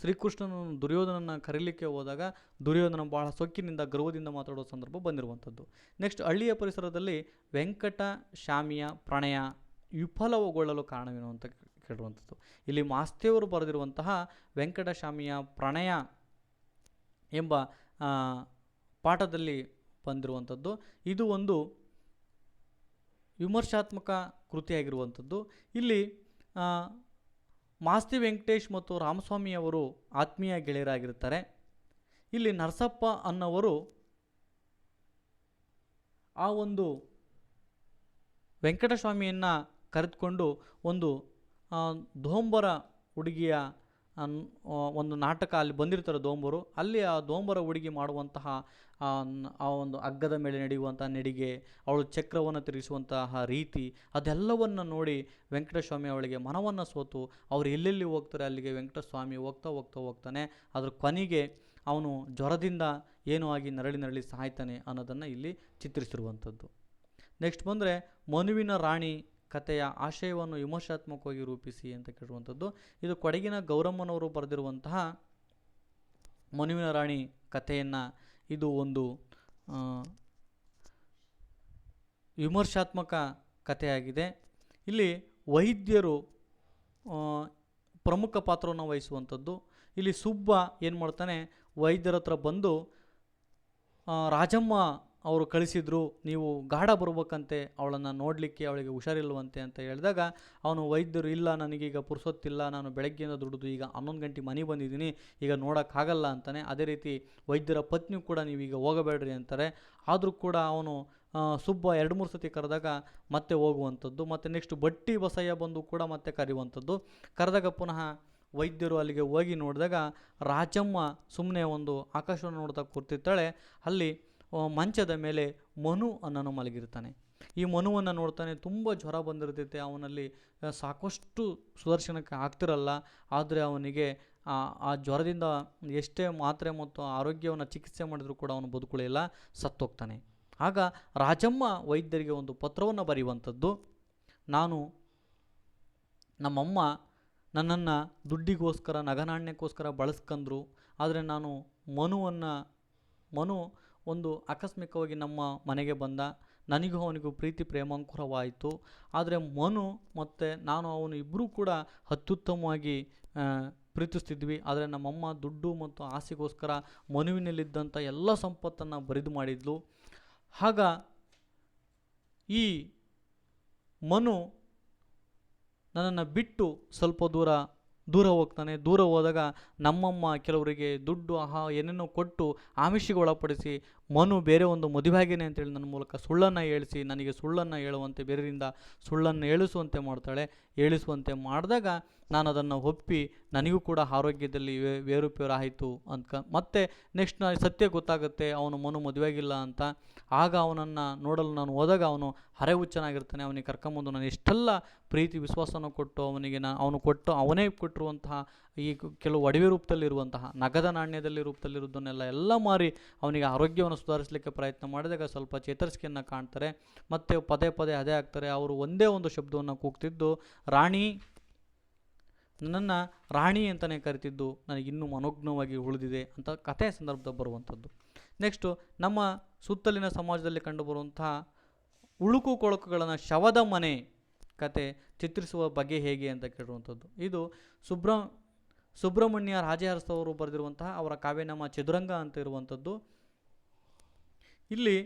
ಶ್ರೀಕೃಷ್ಣನನ್ನು ದುರ್ಯೋಧನನ್ನು ಕರೀಲಿಕ್ಕೆ ಹೋದಾಗ ದುರ್ಯೋಧನ ಬಹಳ ಸೊಕ್ಕಿನಿಂದ ಗರ್ವದಿಂದ ಮಾತಾಡುವ ಸಂದರ್ಭ ಬಂದಿರುವಂಥದ್ದು. ನೆಕ್ಸ್ಟ್ ಹಳ್ಳಿಯ ಪರಿಸರದಲ್ಲಿ ವೆಂಕಟ ಶಾಮಿಯ ಪ್ರಣಯ ವಿಫಲಗೊಳ್ಳಲು ಕಾರಣವೇನು ಅಂತ ಕೇಳುವಂಥದ್ದು ಇಲ್ಲಿ ಮಾಸ್ತೇವರು ಬರೆದಿರುವಂತಹ ವೆಂಕಟಶಾಮಿಯ ಪ್ರಣಯ ಎಂಬ ಪಾಠದಲ್ಲಿ ಬಂದಿರುವಂಥದ್ದು. ಇದು ಒಂದು ವಿಮರ್ಶಾತ್ಮಕ ಕೃತಿಯಾಗಿರುವಂಥದ್ದು. ಇಲ್ಲಿ ಮಾಸ್ತಿ ವೆಂಕಟೇಶ್ ಮತ್ತು ರಾಮಸ್ವಾಮಿ ಅವರು ಆತ್ಮೀಯ ಗೆಳೆಯರಾಗಿರ್ತಾರೆ ಇಲ್ಲಿ ನರಸಪ್ಪ ಅನ್ನವರು ಆ ಒಂದು ವೆಂಕಟಸ್ವಾಮಿಯನ್ನು ಕರೆದುಕೊಂಡು ಒಂದು ದೋಂಬರ ಹುಡುಗಿಯ ಒಂದು ನಾಟಕ ಅಲ್ಲಿ ಬಂದಿರ್ತಾರೆ ದೋಂಬರು, ಅಲ್ಲಿ ಆ ದೋಂಬರ ಹುಡುಗಿ ಮಾಡುವಂತಹ, ಆ ಒಂದು ಹಗ್ಗದ ಮೇಲೆ ನಡೆಯುವಂಥ ನಡಿಗೆ, ಅವಳು ಚಕ್ರವನ್ನು ತಿರುಗಿಸುವಂತಹ ರೀತಿ, ಅದೆಲ್ಲವನ್ನು ನೋಡಿ ವೆಂಕಟಸ್ವಾಮಿ ಅವಳಿಗೆ ಮನವನ್ನು ಸೋತು, ಅವ್ರು ಎಲ್ಲೆಲ್ಲಿ ಹೋಗ್ತಾರೆ ಅಲ್ಲಿಗೆ ವೆಂಕಟಸ್ವಾಮಿ ಹೋಗ್ತಾ ಹೋಗ್ತಾ ಹೋಗ್ತಾನೆ, ಅದ್ರ ಕೊನೆಗೆ ಅವನು ಜ್ವರದಿಂದ ಏನೋ ಆಗಿ ನರಳಿ ನರಳಿ ಸಾಯ್ತಾನೆ ಅನ್ನೋದನ್ನು ಇಲ್ಲಿ ಚಿತ್ರಿಸಿರುವಂಥದ್ದು. ನೆಕ್ಸ್ಟ್ ಬಂದರೆ ಮನುವಿನ ರಾಣಿ ಕಥೆಯ ಆಶಯವನ್ನು ವಿಮರ್ಶಾತ್ಮಕವಾಗಿ ರೂಪಿಸಿ ಅಂತ ಕೇಳುವಂಥದ್ದು ಇದು ಕೊಡಗಿನ ಗೌರಮ್ಮನವರು ಬರೆದಿರುವಂತಹ ಮನುವಿನ ರಾಣಿ ಕಥೆಯನ್ನು ಇದು ಒಂದು ವಿಮರ್ಶಾತ್ಮಕ ಕಥೆಯಾಗಿದೆ. ಇಲ್ಲಿ ವೈದ್ಯರು ಪ್ರಮುಖ ಪಾತ್ರವನ್ನು ವಹಿಸುವಂಥದ್ದು. ಇಲ್ಲಿ ಸುಬ್ಬ ಏನು ಮಾಡ್ತಾನೆ, ವೈದ್ಯರ ಹತ್ರ ಬಂದು ರಾಜಮ್ಮ ಅವರು ಕಳಿಸಿದ್ರು, ನೀವು ಗಾಢ ಬರ್ಬೇಕಂತೆ, ಅವಳನ್ನು ನೋಡಲಿಕ್ಕೆ ಅವಳಿಗೆ ಹುಷಾರಿಲ್ವಂತೆ ಅಂತ ಹೇಳಿದಾಗ, ಅವನು ವೈದ್ಯರು, ಇಲ್ಲ, ನನಗೀಗ ಪುರ್ಸೊತ್ತಿಲ್ಲ, ನಾನು ಬೆಳಗ್ಗೆಯಿಂದ ದುಡಿದು ಈಗ ಹನ್ನೊಂದು ಗಂಟೆ ಮನೆ ಬಂದಿದ್ದೀನಿ, ಈಗ ನೋಡೋಕ್ಕಾಗಲ್ಲ ಅಂತಾನೆ, ಅದೇ ರೀತಿ ವೈದ್ಯರ ಪತ್ನಿಯು ಕೂಡ ನೀವೀಗ ಹೋಗಬೇಡ್ರಿ ಅಂತಾರೆ. ಆದರೂ ಕೂಡ ಅವನು ಸುಬ್ಬ ಎರಡು ಮೂರು ಸತಿ ಕರೆದಾಗ ಮತ್ತೆ ಹೋಗುವಂಥದ್ದು, ಮತ್ತು ನೆಕ್ಸ್ಟ್ ಬಟ್ಟಿ ಬಸಯ್ಯ ಬಂದು ಕೂಡ ಮತ್ತೆ ಕರೆಯುವಂಥದ್ದು. ಕರೆದಾಗ ಪುನಃ ವೈದ್ಯರು ಅಲ್ಲಿಗೆ ಹೋಗಿ ನೋಡಿದಾಗ ರಾಜಮ್ಮ ಸುಮ್ಮನೆ ಒಂದು ಆಕಾಶವನ್ನು ನೋಡ್ತಾ ಕೂರ್ತಿರ್ತಾಳೆ ಅಲ್ಲಿ ಮಂಚದ ಮೇಲೆ ಮನು ಅನ್ನೋನು ಮಲಗಿರ್ತಾನೆ ಈ ಮನುವನ್ನು ನೋಡ್ತಾನೆ ತುಂಬ ಜ್ವರ ಬಂದಿರ್ತೈತೆ. ಅವನಲ್ಲಿ ಸಾಕಷ್ಟು ಸುದರ್ಶನಕ್ಕೆ ಆಗ್ತಿರಲ್ಲ. ಆದರೆ ಅವನಿಗೆ, ಆ ಜ್ವರದಿಂದ ಎಷ್ಟೇ ಮಾತ್ರೆ ಮತ್ತು ಆರೋಗ್ಯವನ್ನು ಚಿಕಿತ್ಸೆ ಮಾಡಿದರೂ ಕೂಡ ಅವನು ಬದುಕುಳಿಲ್ಲ ಸತ್ತೋಗ್ತಾನೆ. ಆಗ ರಾಜಮ್ಮ ವೈದ್ಯರಿಗೆ ಒಂದು ಪತ್ರವನ್ನು ಬರೆಯುವಂಥದ್ದು, ನಾನು ನಮ್ಮಮ್ಮ ನನ್ನನ್ನು ದುಡ್ಡಿಗೋಸ್ಕರ, ನಗನಾಣ್ಯಕ್ಕೋಸ್ಕರ ಬಳಸ್ಕೊಂಡ್ರು ಆದರೆ ನಾನು ಮನುವನ್ನು, ಮನು ಒಂದು ಆಕಸ್ಮಿಕವಾಗಿ ನಮ್ಮ ಮನೆಗೆ ಬಂದ ನನಗೂ ಅವನಿಗೂ ಪ್ರೀತಿ ಪ್ರೇಮಾಂಕುರವಾಯಿತು. ಆದರೆ ಮನು ಮತ್ತು ನಾನು ಅವನು ಇಬ್ಬರೂ ಕೂಡ ಅತ್ಯುತ್ತಮವಾಗಿ ಪ್ರೀತಿಸ್ತಿದ್ವಿ. ಆದರೆ ನಮ್ಮಮ್ಮ ದುಡ್ಡು ಮತ್ತು ಆಸೆಗೋಸ್ಕರ ಮನುವಿನಲ್ಲಿದ್ದಂಥ ಎಲ್ಲ ಸಂಪತ್ತನ್ನು ಬರಿದು ಮಾಡಿದ್ಲು. ಆಗ ಈ ಮನು ನನ್ನನ್ನು ಬಿಟ್ಟು ಸ್ವಲ್ಪ ದೂರ ದೂರ ಹೋಗ್ತಾನೆ, ದೂರ ಹೋದಾಗ ನಮ್ಮಮ್ಮ ಕೆಲವರಿಗೆ ದುಡ್ಡು, ಆಹಾ, ಏನೇನೋ ಕೊಟ್ಟು ಆಮಿಷಿಗೆ ಒಳಪಡಿಸಿ, ಮನು ಬೇರೆ ಒಂದು ಮದುವೆ ಆಗೇನೆ ಅಂತೇಳಿ ನನ್ನ ಮೂಲಕ ಸುಳ್ಳನ್ನು ಹೇಳಿಸಿ, ನನಗೆ ಸುಳ್ಳನ್ನು ಹೇಳುವಂತೆ, ಬೇರೆಯಿಂದ ಸುಳ್ಳನ್ನು ಹೇಳಿಸುವಂತೆ ಮಾಡ್ತಾಳೆ. ಹೇಳಿಸುವಂತೆ ಮಾಡಿದಾಗ ನಾನು ಅದನ್ನು ಒಪ್ಪಿ ನನಗೂ ಕೂಡ ಆರೋಗ್ಯದಲ್ಲಿ ವೇ- ಏರುಪೇರು ಆಯಿತು ಅಂತ ಮತ್ತೆ ನೆಕ್ಸ್ಟ್ ನಾನು ಸತ್ಯ ಗೊತ್ತಾಗುತ್ತೆ, ಅವನು ಮನು ಮದುವೆಯಾಗಿಲ್ಲ ಅಂತ. ಆಗ ಅವನನ್ನು ನೋಡಲು ನಾನು ಹೋದಾಗ ಅವನು ಹರೆ ಹುಚ್ಚನಾಗಿರ್ತಾನೆ ಅವನಿಗೆ ಕರ್ಕೊಂಬಂದು ನಾನು ಎಷ್ಟೆಲ್ಲ ಪ್ರೀತಿ ವಿಶ್ವಾಸನ ಕೊಟ್ಟು ಅವನಿಗೆ ನಾನು ಅವನು ಕೊಟ್ಟು, ಅವನೇ ಕೊಟ್ಟಿರುವಂತಹ ಈ ಕೆಲವು ಒಡವೆ ರೂಪದಲ್ಲಿರುವಂತಹ, ನಗದ ನಾಣ್ಯದಲ್ಲಿ ರೂಪದಲ್ಲಿರುವುದನ್ನೆಲ್ಲ ಎಲ್ಲ ಮಾರಿ ಅವನಿಗೆ ಆರೋಗ್ಯವನ್ನು ಸುಧಾರಿಸಲಿಕ್ಕೆ ಪ್ರಯತ್ನ ಮಾಡಿದಾಗ ಸ್ವಲ್ಪ ಚೇತರಿಸಿಕೆಯನ್ನು ಕಾಣ್ತಾರೆ. ಮತ್ತು ಪದೇ ಪದೇ ಅದೇ ಆಗ್ತಾರೆ. ಅವರು ಒಂದೇ ಒಂದು ಶಬ್ದವನ್ನು ಕೂಗ್ತಿದ್ದು, ರಾಣಿ, ನನ್ನನ್ನು ರಾಣಿ ಅಂತಲೇ ಕರಿತಿದ್ದು. ನನಗಿನ್ನೂ ಮನೋಜ್ಞವಾಗಿ ಉಳಿದಿದೆ ಅಂತ ಕಥೆ ಸಂದರ್ಭದಲ್ಲಿ ಬರುವಂಥದ್ದು. ನೆಕ್ಸ್ಟು ನಮ್ಮ ಸುತ್ತಲಿನ ಸಮಾಜದಲ್ಲಿ ಕಂಡುಬರುವಂತಹ ಉಳುಕು ಕೊಳಕುಗಳನ್ನು ಶವದ ಮನೆ ಕತೆ ಚಿತ್ರಿಸುವ ಬಗೆ ಹೇಗೆ ಅಂತ ಕೇಳುವಂಥದ್ದು ಇದು ಸುಬ್ರ ಸುಬ್ರಹ್ಮಣ್ಯ ರಾಜಹರ್ಸ್ ಬರೆದಿರುವಂತಹ ಅವರ ಕಾವ್ಯನಾಮ ಚದುರಂಗ ಅಂತ ಇರುವಂಥದ್ದು. ಇಲ್ಲಿ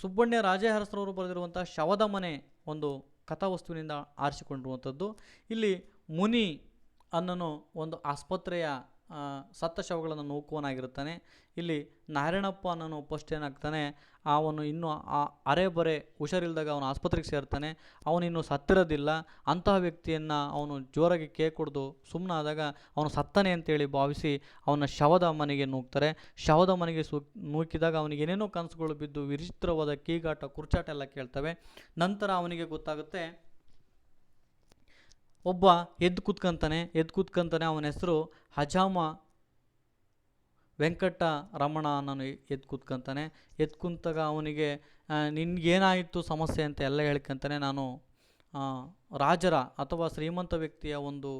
ಸುಬ್ಬಣ್ಯ ರಾಜಹರಸ್ರವರು ಬರೆದಿರುವಂತಹ ಶವದ ಮನೆ ಒಂದು ಕಥಾವಸ್ತುವಿನಿಂದ ಆರಿಸಿಕೊಂಡಿರುವಂಥದ್ದು. ಇಲ್ಲಿ ಮುನಿ ಅನ್ನನು ಒಂದು ಆಸ್ಪತ್ರೆಯ ಸತ್ತ ಶವಗಳನ್ನು ನೂಕುವನಾಗಿರ್ತಾನೆ ಇಲ್ಲಿ ನಾರಾಯಣಪ್ಪ ಅನ್ನೋನು ಫಸ್ಟ್ ಏನಾಗ್ತಾನೆ, ಅವನು ಇನ್ನೂ ಆ ಅರೆ ಬರೆ ಹುಷಾರಿಲ್ದಾಗ ಅವನು ಆಸ್ಪತ್ರೆಗೆ ಸೇರ್ತಾನೆ. ಅವನಿನ್ನೂ ಸತ್ತಿರೋದಿಲ್ಲ. ಅಂತಹ ವ್ಯಕ್ತಿಯನ್ನು ಅವನು ಜೋರಾಗಿ ಕೇಕ್ ಕುಡ್ದು ಸುಮ್ಮನಾದಾಗ ಅವನು ಸತ್ತಾನೆ ಅಂತೇಳಿ ಭಾವಿಸಿ ಅವನ ಶವದ ಮನೆಗೆ ನೂಕ್ತಾರೆ. ಶವದ ಮನೆಗೆ ಸು, ನೂಕಿದಾಗ ಅವನಿಗೆ ಏನೇನೋ ಕನಸುಗಳು ಬಿದ್ದು ವಿಚಿತ್ರವಾದ ಕೀಗಾಟ ಕುರ್ಚಾಟ ಎಲ್ಲ ಕೇಳ್ತವೆ. ನಂತರ ಅವನಿಗೆ ಗೊತ್ತಾಗುತ್ತೆ ಒಬ್ಬ ಎದ್ದು ಕೂತ್ಕೊಂತಾನೆ ಎದ್ದು ಕೂತ್ಕೊಂತಾನೆ ಅವನ ಹೆಸರು ಹಜಾಮ ವೆಂಕಟ ರಮಣ ನಾನು ಎದ್ದು ಕೂತ್ಕೊಂತಾನೆ. ಎದ್ದು ಕುಂತಾಗ ಅವನಿಗೆ ನಿನ್ಗೇನಾಯಿತು ಸಮಸ್ಯೆ ಅಂತ ಎಲ್ಲ ಹೇಳ್ಕೊಂತಾನೆ ನಾನು ರಾಜರ ಅಥವಾ ಶ್ರೀಮಂತ ವ್ಯಕ್ತಿಯ ಒಂದು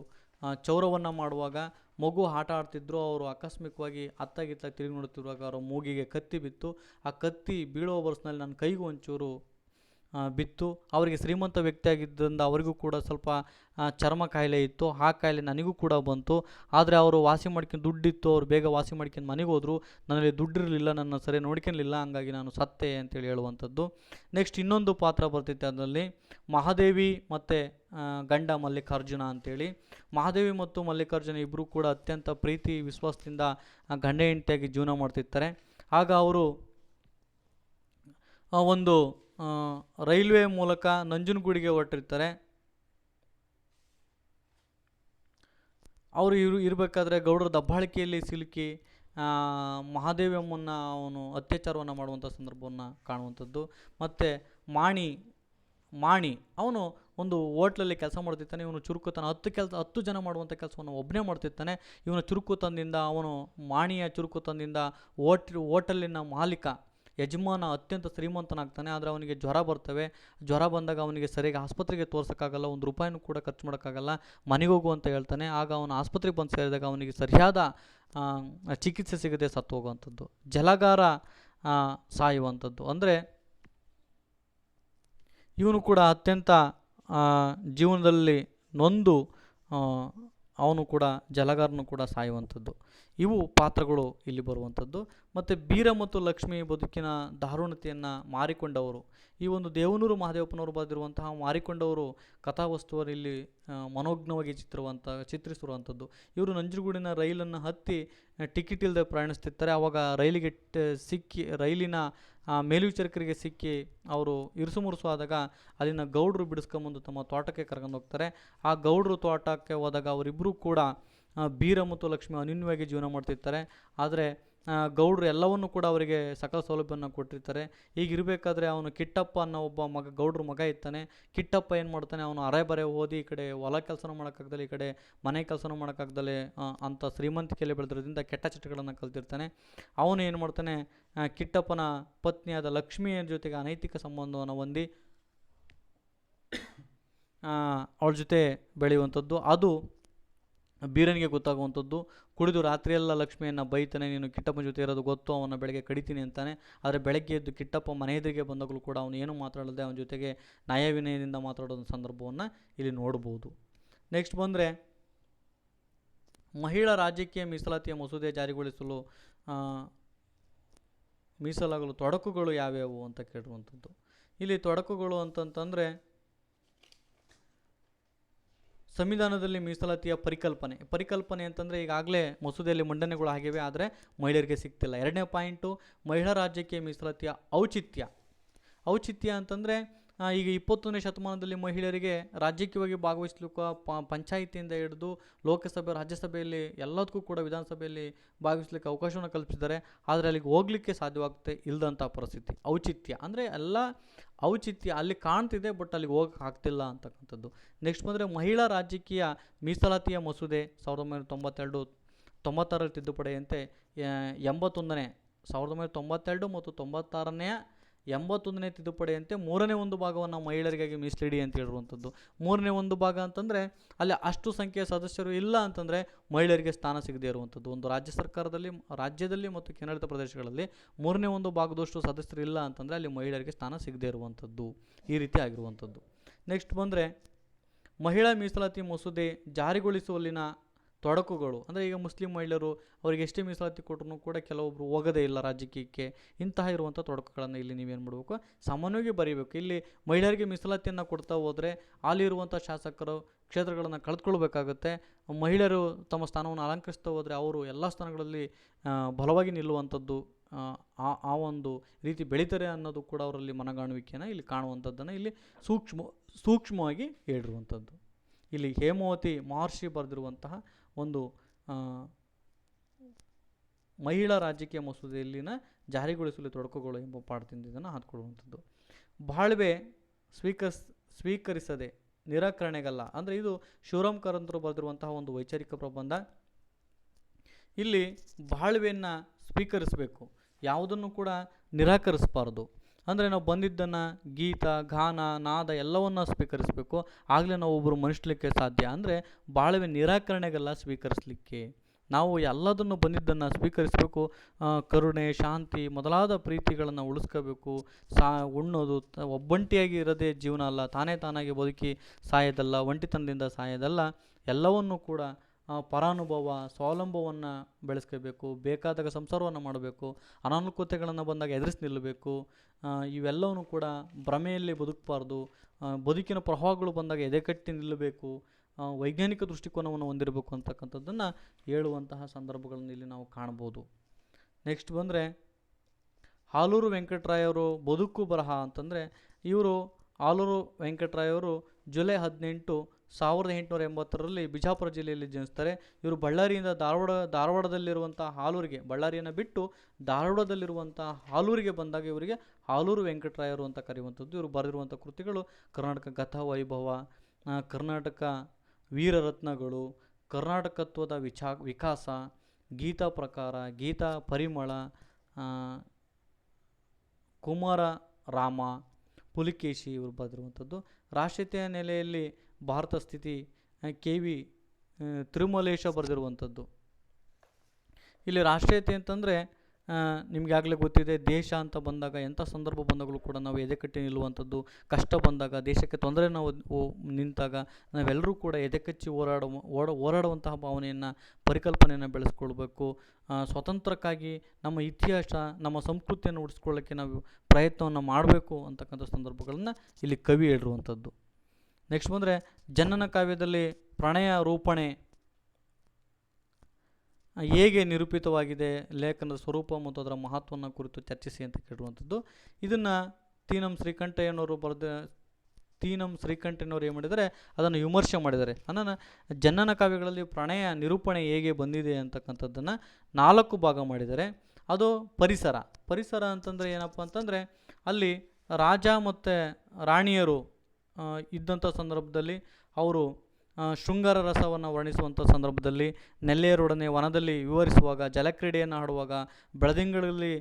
ಚೌರವನ್ನು ಮಾಡುವಾಗ ಮಗು ಆಟ ಆಡ್ತಿದ್ರು, ಅವರು ಆಕಸ್ಮಿಕವಾಗಿ ಅತ್ತಾಗಿತ್ತ ತಿರುಗಿ ನೋಡುತ್ತಿರುವಾಗ ಅವರ ಮೂಗಿಗೆ ಕತ್ತಿ ಬಿತ್ತು. ಆ ಕತ್ತಿ ಬೀಳೋ ಬರ್ಸ್ನಲ್ಲಿ ನನ್ನ ಕೈಗೂ ಒಂಚೂರು ಬಿತ್ತು. ಅವರಿಗೆ ಶ್ರೀಮಂತ ವ್ಯಕ್ತಿಯಾಗಿದ್ದರಿಂದ ಅವರಿಗೂ ಕೂಡ ಸ್ವಲ್ಪ ಚರ್ಮ ಕಾಯಿಲೆ ಇತ್ತು. ಆ ಕಾಯಿಲೆ ನನಗೂ ಕೂಡ ಬಂತು. ಆದರೆ ಅವರು ವಾಸಿ ಮಾಡ್ಕೊಂಡು ದುಡ್ಡಿತ್ತು. ಅವ್ರು ಬೇಗ ವಾಸಿ ಮಾಡ್ಕೊಂಡು ಮನೆಗೆ ಹೋದರು. ನನ್ನಲ್ಲಿ ದುಡ್ಡಿರಲಿಲ್ಲ, ನನ್ನ ಸರಿ ನೋಡ್ಕೊಲಿಲ್ಲ ಹಂಗಾಗಿ ನಾನು ಸತ್ತೆ ಅಂತೇಳಿ ಹೇಳುವಂಥದ್ದು. ನೆಕ್ಸ್ಟ್ ಇನ್ನೊಂದು ಪಾತ್ರ ಬರ್ತಿತ್ತು ಅದರಲ್ಲಿ. ಮಹಾದೇವಿ ಮತ್ತು ಗಂಡ ಮಲ್ಲಿಕಾರ್ಜುನ ಅಂತೇಳಿ. ಮಹಾದೇವಿ ಮತ್ತು ಮಲ್ಲಿಕಾರ್ಜುನ ಇಬ್ಬರು ಕೂಡ ಅತ್ಯಂತ ಪ್ರೀತಿ, ವಿಶ್ವಾಸದಿಂದ ಗಂಡ ಹೆಂಡತಿಯಾಗಿ ಜೀವನ ಮಾಡ್ತಿರ್ತಾರೆ. ಆಗ ಅವರು ಒಂದು ರೈಲ್ವೆ ಮೂಲಕ ನಂಜನಗೂಡಿಗೆ ಹೊರಟಿರ್ತಾರೆ. ಅವರು ಇರು ಇರಬೇಕಾದ್ರೆ ಗೌಡರ ದಬ್ಬಾಳಿಕೆಯಲ್ಲಿ ಸಿಲುಕಿ ಆ, ಮಹಾದೇವಿ ಅಮ್ಮನ್ನ ಅವನು ಅತ್ಯಾಚಾರವನ್ನು ಮಾಡುವಂಥ ಸಂದರ್ಭವನ್ನು ಕಾಣುವಂಥದ್ದು. ಮತ್ತು ಮಾಣಿ ಮಾಣಿ ಅವನು ಒಂದು ಹೋಟ್ಲಲ್ಲಿ ಕೆಲಸ ಮಾಡ್ತಿರ್ತಾನೆ. ಇವನು ಚುರುಕುತನ ಹತ್ತು ಕೆಲಸ ಹತ್ತು ಜನ ಮಾಡುವಂಥ ಕೆಲಸವನ್ನು ಒಬ್ಬನೇ ಮಾಡ್ತಿರ್ತಾನೆ. ಇವನ ಚುರುಕುತನದಿಂದ ಅವನು ಮಾಣಿಯ ಚುರುಕುತನದಿಂದ ಹೋಟ್ ಹೋಟೆಲಿನ ಮಾಲೀಕ ಯಜಮಾನ ಅತ್ಯಂತ ಶ್ರೀಮಂತನಾಗ್ತಾನೆ, ಆದರೆ ಅವನಿಗೆ ಜ್ವರ ಬರ್ತವೆ. ಜ್ವರ ಬಂದಾಗ ಅವನಿಗೆ ಸರಿಯಾಗಿ ಆಸ್ಪತ್ರೆಗೆ ತೋರ್ಸೋಕ್ಕಾಗಲ್ಲ, ಒಂದು ರೂಪಾಯಿನೂ ಕೂಡ ಖರ್ಚು ಮಾಡೋಕ್ಕಾಗಲ್ಲ, ಮನೆಗೆ ಹೋಗು ಅಂತ ಹೇಳ್ತಾನೆ. ಆಗ ಅವನು ಆಸ್ಪತ್ರೆಗೆ ಬಂದು ಸೇರಿದಾಗ ಅವನಿಗೆ ಸರಿಯಾದ ಚಿಕಿತ್ಸೆ ಸಿಗದೆ ಸತ್ತು ಹೋಗುವಂಥದ್ದು, ಜಲಗಾರ ಸಾಯುವಂಥದ್ದು. ಅಂದರೆ ಇವನು ಕೂಡ ಅತ್ಯಂತ ಜೀವನದಲ್ಲಿ ನೊಂದು ಅವನು ಕೂಡ ಜಲಗಾರನು ಕೂಡ ಸಾಯುವಂಥದ್ದು. ಇವು ಪಾತ್ರಗಳು ಇಲ್ಲಿ ಬರುವಂಥದ್ದು. ಮತ್ತು ಬೀರ ಮತ್ತು ಲಕ್ಷ್ಮಿ ಬದುಕಿನ ದಾರುಣತೆಯನ್ನು ಮಾರಿಕೊಂಡವರು. ಈ ಒಂದು ದೇವನೂರು ಮಹಾದೇವಪ್ಪನವರು ಬರೆದಿರುವಂತಹ ಮಾರಿಕೊಂಡವರು ಕಥಾವಸ್ತುವನ್ನು ಇಲ್ಲಿ ಮನೋಜ್ಞವಾಗಿ ಚಿತ್ರವಂತ ಚಿತ್ರಿಸಿರುವಂಥದ್ದು. ಇವರು ನಂಜನಗೂಡಿನ ರೈಲನ್ನು ಹತ್ತಿ ಟಿಕೆಟ್ ಇಲ್ಲದೆ ಪ್ರಯಾಣಿಸ್ತಿರ್ತಾರೆ. ಆವಾಗ ರೈಲಿಗೆ ಸಿಕ್ಕಿ, ರೈಲಿನ ಮೇಲ್ವಿಚಾರಕರಿಗೆ ಸಿಕ್ಕಿ ಅವರು ಇರುಸು ಮುರುಸು ಆದಾಗ ಅಲ್ಲಿನ ಗೌಡರು ಬಿಡಿಸ್ಕೊಂಬಂದು ತಮ್ಮ ತೋಟಕ್ಕೆ ಕರ್ಕೊಂಡು ಹೋಗ್ತಾರೆ ಆ ಗೌಡರು ತೋಟಕ್ಕೆ ಹೋದಾಗ ಅವರಿಬ್ಬರೂ ಕೂಡ ಬೀರ ಮತ್ತು ಲಕ್ಷ್ಮಿ ಅನ್ಯೂನ್ಯವಾಗಿ ಜೀವನ ಮಾಡ್ತಿರ್ತಾರೆ. ಆದರೆ ಗೌಡರು ಎಲ್ಲವನ್ನು ಕೂಡ ಅವರಿಗೆ ಸಕಲ ಸೌಲಭ್ಯವನ್ನು ಕೊಟ್ಟಿರ್ತಾರೆ. ಹೀಗಿರಬೇಕಾದ್ರೆ ಅವನು ಕಿಟ್ಟಪ್ಪ ಅನ್ನೋ ಒಬ್ಬ ಮಗ, ಗೌಡ್ರ ಮಗ ಇರ್ತಾನೆ. ಕಿಟ್ಟಪ್ಪ ಏನು ಮಾಡ್ತಾನೆ? ಅವನು ಅರೆಬರೆ ಓದಿ ಈ ಕಡೆ ಹೊಲ ಕೆಲಸನೂ ಮಾಡೋಕ್ಕಾಗ್ದಲ್ಲಿ ಈ ಕಡೆ, ಮನೆ ಕೆಲಸನೂ ಮಾಡೋಕ್ಕಾಗ್ದಲೆ ಅಂತ ಶ್ರೀಮಂತಿಕೆಯಲ್ಲಿ ಬೆಳೆದಿರೋದ್ರಿಂದ ಕೆಟ್ಟ ಚಟಗಳನ್ನು ಕಲ್ತಿರ್ತಾನೆ. ಅವನು ಏನು ಮಾಡ್ತಾನೆ? ಕಿಟ್ಟಪ್ಪನ ಪತ್ನಿಯಾದ ಲಕ್ಷ್ಮಿಯ ಜೊತೆಗೆ ಅನೈತಿಕ ಸಂಬಂಧವನ್ನು ಹೊಂದಿ ಅವಳ ಜೊತೆ ಬೆಳೆಯುವಂಥದ್ದು. ಅದು ಬೀರನಿಗೆ ಗೊತ್ತಾಗುವಂಥದ್ದು, ಕುಡಿದು ರಾತ್ರಿಯೆಲ್ಲ ಲಕ್ಷ್ಮಿಯನ್ನು ಬೈತಾನೆ, ನೀನು ಕಿಟ್ಟಪ್ಪನ ಜೊತೆ ಇರೋದು ಗೊತ್ತು ಅವನ ಬೆಳಗ್ಗೆ ಕಡಿತೀನಿ ಅಂತಾನೆ. ಆದರೆ ಬೆಳಗ್ಗೆ ಎದ್ದು ಕಿಟ್ಟಪ್ಪ ಮನೆ ಎದುರಿಗೆ ಬಂದಾಗಲೂ ಕೂಡ ಅವನು ಏನು ಮಾತಾಡಲ್ಲದೆ ಅವನ ಜೊತೆಗೆ ನ್ಯಾಯವಿನಯದಿಂದ ಮಾತಾಡೋ ಸಂದರ್ಭವನ್ನು ಇಲ್ಲಿ ನೋಡ್ಬೋದು. ನೆಕ್ಸ್ಟ್ ಬಂದರೆ, ಮಹಿಳಾ ರಾಜಕೀಯ ಮೀಸಲಾತಿಯ ಮಸೂದೆ ಜಾರಿಗೊಳಿಸಲು ಮೀಸಲಾಗಲು ತೊಡಕುಗಳು ಯಾವ್ಯಾವು ಅಂತ ಕೇಳುವಂಥದ್ದು ಇಲ್ಲಿ ತೊಡಕುಗಳು ಅಂತಂತಂದರೆ ಸಂವಿಧಾನದಲ್ಲಿ ಮೀಸಲಾತಿಯ ಪರಿಕಲ್ಪನೆ. ಪರಿಕಲ್ಪನೆ ಅಂತಂದರೆ ಈಗಾಗಲೇ ಮಸೂದೆಯಲ್ಲಿ ಮಂಡನೆಗಳು ಆಗಿವೆ, ಆದರೆ ಮಹಿಳೆಯರಿಗೆ ಸಿಗ್ತಿಲ್ಲ. ಎರಡನೇ ಪಾಯಿಂಟು ಮಹಿಳಾ ರಾಜ್ಯಕ್ಕೆ ಮೀಸಲಾತಿಯ ಔಚಿತ್ಯ. ಔಚಿತ್ಯ ಅಂತಂದರೆ ಈಗ ಇಪ್ಪತ್ತೊಂದನೇ ಶತಮಾನದಲ್ಲಿ ಮಹಿಳೆಯರಿಗೆ ರಾಜಕೀಯವಾಗಿ ಭಾಗವಹಿಸಲು ಪಂಚಾಯಿತಿಯಿಂದ ಹಿಡಿದು ಲೋಕಸಭೆ, ರಾಜ್ಯಸಭೆಯಲ್ಲಿ ಎಲ್ಲದಕ್ಕೂ ಕೂಡ ವಿಧಾನಸಭೆಯಲ್ಲಿ ಭಾಗವಹಿಸಲಿಕ್ಕೆ ಅವಕಾಶವನ್ನು ಕಲ್ಪಿಸಿದ್ದಾರೆ. ಆದರೆ ಅಲ್ಲಿಗೆ ಹೋಗಲಿಕ್ಕೆ ಸಾಧ್ಯವಾಗುತ್ತೆ ಇಲ್ಲದಂಥ ಪರಿಸ್ಥಿತಿ. ಔಚಿತ್ಯ. ಅಂದರೆ ಎಲ್ಲ ಔಚಿತ್ಯ ಅಲ್ಲಿ ಕಾಣ್ತಿದೆ, ಬಟ್ ಅಲ್ಲಿಗೆ ಹೋಗಕ್ಕೆ ಆಗ್ತಿಲ್ಲ ಅಂತಕ್ಕಂಥದ್ದು. ನೆಕ್ಸ್ಟ್ ಬಂದರೆ ಮಹಿಳಾ ರಾಜಕೀಯ ಮೀಸಲಾತಿಯ ಮಸೂದೆ ಸಾವಿರದ ಒಂಬೈನೂರ ತೊಂಬತ್ತೆರಡು, ತೊಂಬತ್ತಾರರಲ್ಲಿ ತಿದ್ದುಪಡಿಯಂತೆ ಎಂಬತ್ತೊಂದನೇ, ಸಾವಿರದ ಒಂಬೈನೂರ ತೊಂಬತ್ತೆರಡು ಮತ್ತು ತೊಂಬತ್ತಾರನೆಯ ಎಂಬತ್ತೊಂದನೇ ತಿದ್ದುಪಡಿಯಂತೆ ಮೂರನೇ ಒಂದು ಭಾಗವನ್ನು ಮಹಿಳೆಯರಿಗಾಗಿ ಮೀಸಲಿಡಿ ಅಂತ ಹೇಳಿರುವಂಥದ್ದು ಮೂರನೇ ಒಂದು ಭಾಗ ಅಂತಂದರೆ ಅಲ್ಲಿ ಅಷ್ಟು ಸಂಖ್ಯೆಯ ಸದಸ್ಯರು ಇಲ್ಲ ಅಂತಂದರೆ ಮಹಿಳೆಯರಿಗೆ ಸ್ಥಾನ ಸಿಗದೇ ಇರುವಂಥದ್ದು. ಒಂದು ರಾಜ್ಯ ಸರ್ಕಾರದಲ್ಲಿ, ರಾಜ್ಯದಲ್ಲಿ ಮತ್ತು ಕೇಂದ್ರಾಡಳಿತ ಪ್ರದೇಶಗಳಲ್ಲಿ ಮೂರನೇ ಒಂದು ಭಾಗದಷ್ಟು ಸದಸ್ಯರು ಇಲ್ಲ ಅಂತಂದರೆ ಅಲ್ಲಿ ಮಹಿಳೆಯರಿಗೆ ಸ್ಥಾನ ಸಿಗದೇ ಇರುವಂಥದ್ದು. ಈ ರೀತಿ ಆಗಿರುವಂಥದ್ದು. ನೆಕ್ಸ್ಟ್ ಬಂದರೆ ಮಹಿಳಾ ಮೀಸಲಾತಿ ಮಸೂದೆ ಜಾರಿಗೊಳಿಸುವಲ್ಲಿನ ತೊಡಕುಗಳು. ಅಂದರೆ ಈಗ ಮುಸ್ಲಿಂ ಮಹಿಳೆಯರು ಅವರಿಗೆ ಎಷ್ಟೇ ಮೀಸಲಾತಿ ಕೊಟ್ಟರು ಕೂಡ ಕೆಲವೊಬ್ಬರು ಹೋಗೋದೇ ಇಲ್ಲ ರಾಜಕೀಯಕ್ಕೆ. ಇಂತಹ ಇರುವಂಥ ತೊಡಕುಗಳನ್ನು ಇಲ್ಲಿ ನೀವೇನು ಮಾಡಬೇಕು? ಸಾಮಾನ್ಯವಾಗಿ ಬರೀಬೇಕು. ಇಲ್ಲಿ ಮಹಿಳೆಯರಿಗೆ ಮೀಸಲಾತಿಯನ್ನು ಕೊಡ್ತಾ ಹೋದರೆ ಅಲ್ಲಿರುವಂಥ ಶಾಸಕರು ಕ್ಷೇತ್ರಗಳನ್ನು ಕಳೆದುಕೊಳ್ಬೇಕಾಗುತ್ತೆ. ಮಹಿಳೆಯರು ತಮ್ಮ ಸ್ಥಾನವನ್ನು ಅಲಂಕರಿಸ್ತಾ ಹೋದರೆ ಅವರು ಎಲ್ಲ ಸ್ಥಾನಗಳಲ್ಲಿ ಬಲವಾಗಿ ನಿಲ್ಲುವಂಥದ್ದು ಆ, ಆ ಒಂದು ರೀತಿ ಬೆಳೀತಾರೆ ಅನ್ನೋದು ಕೂಡ ಅವರಲ್ಲಿ ಮನಗಾಣುವಿಕೆಯನ್ನು ಇಲ್ಲಿ ಕಾಣುವಂಥದ್ದನ್ನು ಇಲ್ಲಿ ಸೂಕ್ಷ್ಮ ಸೂಕ್ಷ್ಮವಾಗಿ ಹೇಳಿರುವಂಥದ್ದು ಇಲ್ಲಿ ಹೇಮಾವತಿ ಮಹರ್ಷಿ ಬರೆದಿರುವಂತಹ ಒಂದು ಮಹಿಳಾ ರಾಜಕೀಯ ಮಸೂದೆಯಲ್ಲಿನ ಜಾರಿಗೊಳಿಸಲು ತೊಡಕುಗಳು ಎಂಬ ಪಾಠದಿಂದ ಇದನ್ನು ಹಾಕಿಕೊಳ್ಳುವಂಥದ್ದು ಬಾಳ್ವೆ ಸ್ವೀಕರಿಸ್, ಸ್ವೀಕರಿಸದೆ ನಿರಾಕರಣೆಗಲ್ಲ. ಅಂದರೆ ಇದು ಶಿವರಾಮ್ ಕಾರಂತರು ಬರೆದಿರುವಂತಹ ಒಂದು ವೈಚಾರಿಕ ಪ್ರಬಂಧ. ಇಲ್ಲಿ ಬಾಳ್ವೆಯನ್ನು ಸ್ವೀಕರಿಸಬೇಕು. ಯಾವುದನ್ನು ಕೂಡ ನಿರಾಕರಿಸಬಾರ್ದು. ಅಂದರೆ ನಾವು ಬಂದಿದ್ದನ್ನು ಗೀತ, ಗಾನ, ನಾದ ಎಲ್ಲವನ್ನ ಸ್ವೀಕರಿಸಬೇಕು. ಆಗಲೇ ನಾವು ಒಬ್ಬರು ಮನುಷ್ಯಲಿಕ್ಕೆ ಸಾಧ್ಯ. ಅಂದರೆ ಬಾಳವೆ ನಿರಾಕರಣೆಗೆಲ್ಲ ಸ್ವೀಕರಿಸಲಿಕ್ಕೆ. ನಾವು ಎಲ್ಲದನ್ನು ಬಂದಿದ್ದನ್ನು ಸ್ವೀಕರಿಸಬೇಕು. ಕರುಣೆ, ಶಾಂತಿ ಮೊದಲಾದ ಪ್ರೀತಿಗಳನ್ನು ಉಳಿಸ್ಕೋಬೇಕು. ಸಾ, ಉಣ್ಣೋದು ಒಬ್ಬಂಟಿಯಾಗಿ ಇರೋದೇ ಜೀವನ ಅಲ್ಲ. ತಾನೇ ತಾನಾಗಿ ಬದುಕಿ ಸಾಯೋದಲ್ಲ, ಒಂಟಿತನದಿಂದ ಸಾಯೋದಲ್ಲ. ಎಲ್ಲವನ್ನೂ ಕೂಡ ಪರಾನುಭವ, ಸ್ವಾವಲಂಬವನ್ನು ಬೆಳೆಸ್ಕೋಬೇಕು, ಬೇಕಾದಾಗ ಸಂಸಾರವನ್ನು ಮಾಡಬೇಕು, ಅನಾನುಕೂಲತೆಗಳನ್ನು ಬಂದಾಗ ಎದುರಿಸಿ ನಿಲ್ಲಬೇಕು ಇವೆಲ್ಲವನ್ನು ಕೂಡ ಭ್ರಮೆಯಲ್ಲಿ ಬದುಕಬಾರ್ದು ಬದುಕಿನ ಪ್ರವಾಹಗಳು ಬಂದಾಗ ಎದೆಕಟ್ಟಿ ನಿಲ್ಲಬೇಕು ವೈಜ್ಞಾನಿಕ ದೃಷ್ಟಿಕೋನವನ್ನು ಹೊಂದಿರಬೇಕು ಅಂತಕ್ಕಂಥದ್ದನ್ನು ಹೇಳುವಂತಹ ಸಂದರ್ಭಗಳನ್ನು ಇಲ್ಲಿ ನಾವು ಕಾಣ್ಬೋದು. ನೆಕ್ಸ್ಟ್ ಬಂದರೆ ಆಲೂರು ವೆಂಕಟರಾಯವರು ಬದುಕು ಬರಹ ಅಂತಂದರೆ ಇವರು ಆಲೂರು ವೆಂಕಟರಾಯವರು ಜುಲೈ ಹದಿನೆಂಟು ಸಾವಿರದ ಎಂಟುನೂರ ಎಂಬತ್ತರಲ್ಲಿ ಬಿಜಾಪುರ ಜಿಲ್ಲೆಯಲ್ಲಿ ಜನಿಸ್ತಾರೆ. ಇವರು ಬಳ್ಳಾರಿಯಿಂದ ಧಾರವಾಡ ಧಾರವಾಡದಲ್ಲಿರುವಂಥ ಹಾಲೂರಿಗೆ, ಬಳ್ಳಾರಿಯನ್ನು ಬಿಟ್ಟು ಧಾರವಾಡದಲ್ಲಿರುವಂಥ ಹಾಲೂರಿಗೆ ಬಂದಾಗ ಇವರಿಗೆ ಹಾಲೂರು ವೆಂಕಟರಾಯರು ಅಂತ ಕರೆಯುವಂಥದ್ದು. ಇವರು ಬರೆದಿರುವಂಥ ಕೃತಿಗಳು ಕರ್ನಾಟಕ ಗತವೈಭವ ಕರ್ನಾಟಕ ವೀರರತ್ನಗಳು, ಕರ್ನಾಟಕತ್ವದ ವಿಚಾ, ವಿಕಾಸ, ಗೀತಾ ಪ್ರಕಾರ, ಗೀತಾ ಪರಿಮಳ ಕುಮಾರ ರಾಮ, ಪುಲಿಕೇಶಿ ಇವರು ಬರೆದಿರುವಂಥದ್ದು. ರಾಷ್ಟ್ರೀಯತೆಯ ನೆಲೆಯಲ್ಲಿ ಭಾರತ ಸ್ಥಿತಿ ಕೆ ವಿ ತಿರುಮಲೇಶ ಬರೆದಿರುವಂಥದ್ದು. ಇಲ್ಲಿ ರಾಷ್ಟ್ರೀಯತೆ ಅಂತಂದರೆ ನಿಮಗಾಗಲೇ ಗೊತ್ತಿದೆ, ದೇಶ ಅಂತ ಬಂದಾಗ, ಎಂಥ ಸಂದರ್ಭ ಬಂದಾಗಲೂ ಕೂಡ ನಾವು ಎದೆಕಟ್ಟಿ ನಿಲ್ಲುವಂಥದ್ದು. ಕಷ್ಟ ಬಂದಾಗ, ದೇಶಕ್ಕೆ ತೊಂದರೆ ನಾವು ನಿಂತಾಗ, ನಾವೆಲ್ಲರೂ ಕೂಡ ಎದೆಕಚ್ಚಿ ಹೋರಾಡುವ, ಓಡ, ಹೋರಾಡುವಂತಹ ಭಾವನೆಯನ್ನು, ಪರಿಕಲ್ಪನೆಯನ್ನು ಬೆಳೆಸ್ಕೊಳ್ಬೇಕು. ಸ್ವತಂತ್ರಕ್ಕಾಗಿ ನಮ್ಮ ಇತಿಹಾಸ, ನಮ್ಮ ಸಂಸ್ಕೃತಿಯನ್ನು ಉಳಿಸ್ಕೊಳ್ಳೋಕ್ಕೆ ನಾವು ಪ್ರಯತ್ನವನ್ನು ಮಾಡಬೇಕು ಅಂತಕ್ಕಂಥ ಸಂದರ್ಭಗಳನ್ನು ಇಲ್ಲಿ ಕವಿ ಹೇಳಿರುವಂಥದ್ದು. ನೆಕ್ಸ್ಟ್ ಬಂದರೆ ಜನನ ಕಾವ್ಯದಲ್ಲಿ ಪ್ರಣಯ ರೂಪಣೆ ಹೇಗೆ ನಿರೂಪಿತವಾಗಿದೆ, ಲೇಖನದ ಸ್ವರೂಪ ಮತ್ತು ಅದರ ಮಹತ್ವವನ್ನು ಕುರಿತು ಚರ್ಚಿಸಿ ಅಂತ ಕೇಳುವಂಥದ್ದು ಇದನ್ನು ತೀನಂ ಶ್ರೀಕಂಠಯ್ಯನವರು ಬರೆದ, ತೀನಂ ಶ್ರೀಕಂಠಯ್ಯನವರು ಏನು ಮಾಡಿದ್ದಾರೆ, ಅದನ್ನು ವಿಮರ್ಶೆ ಮಾಡಿದ್ದಾರೆ. ಅದನ್ನು ಜನನ ಕಾವ್ಯಗಳಲ್ಲಿ ಪ್ರಣಯ ನಿರೂಪಣೆ ಹೇಗೆ ಬಂದಿದೆ ಅಂತಕ್ಕಂಥದ್ದನ್ನು ನಾಲ್ಕು ಭಾಗ ಮಾಡಿದ್ದಾರೆ. ಅದು ಪರಿಸರ. ಪರಿಸರ ಅಂತಂದರೆ ಏನಪ್ಪ ಅಂತಂದರೆ ಅಲ್ಲಿ ರಾಜ ಮತ್ತು ರಾಣಿಯರು ಇದ್ದಂಥ ಸಂದರ್ಭದಲ್ಲಿ ಅವರು ಶೃಂಗಾರ ರಸವನ್ನು ವರ್ಣಿಸುವಂಥ ಸಂದರ್ಭದಲ್ಲಿ ನೆಲ್ಲೆಯರೊಡನೆ ವನದಲ್ಲಿ ವಿವರಿಸುವಾಗ, ಜಲಕ್ರೀಡೆಯನ್ನು ಆಡುವಾಗ, ಬೆಳದಿಂಗಳಲ್ಲಿ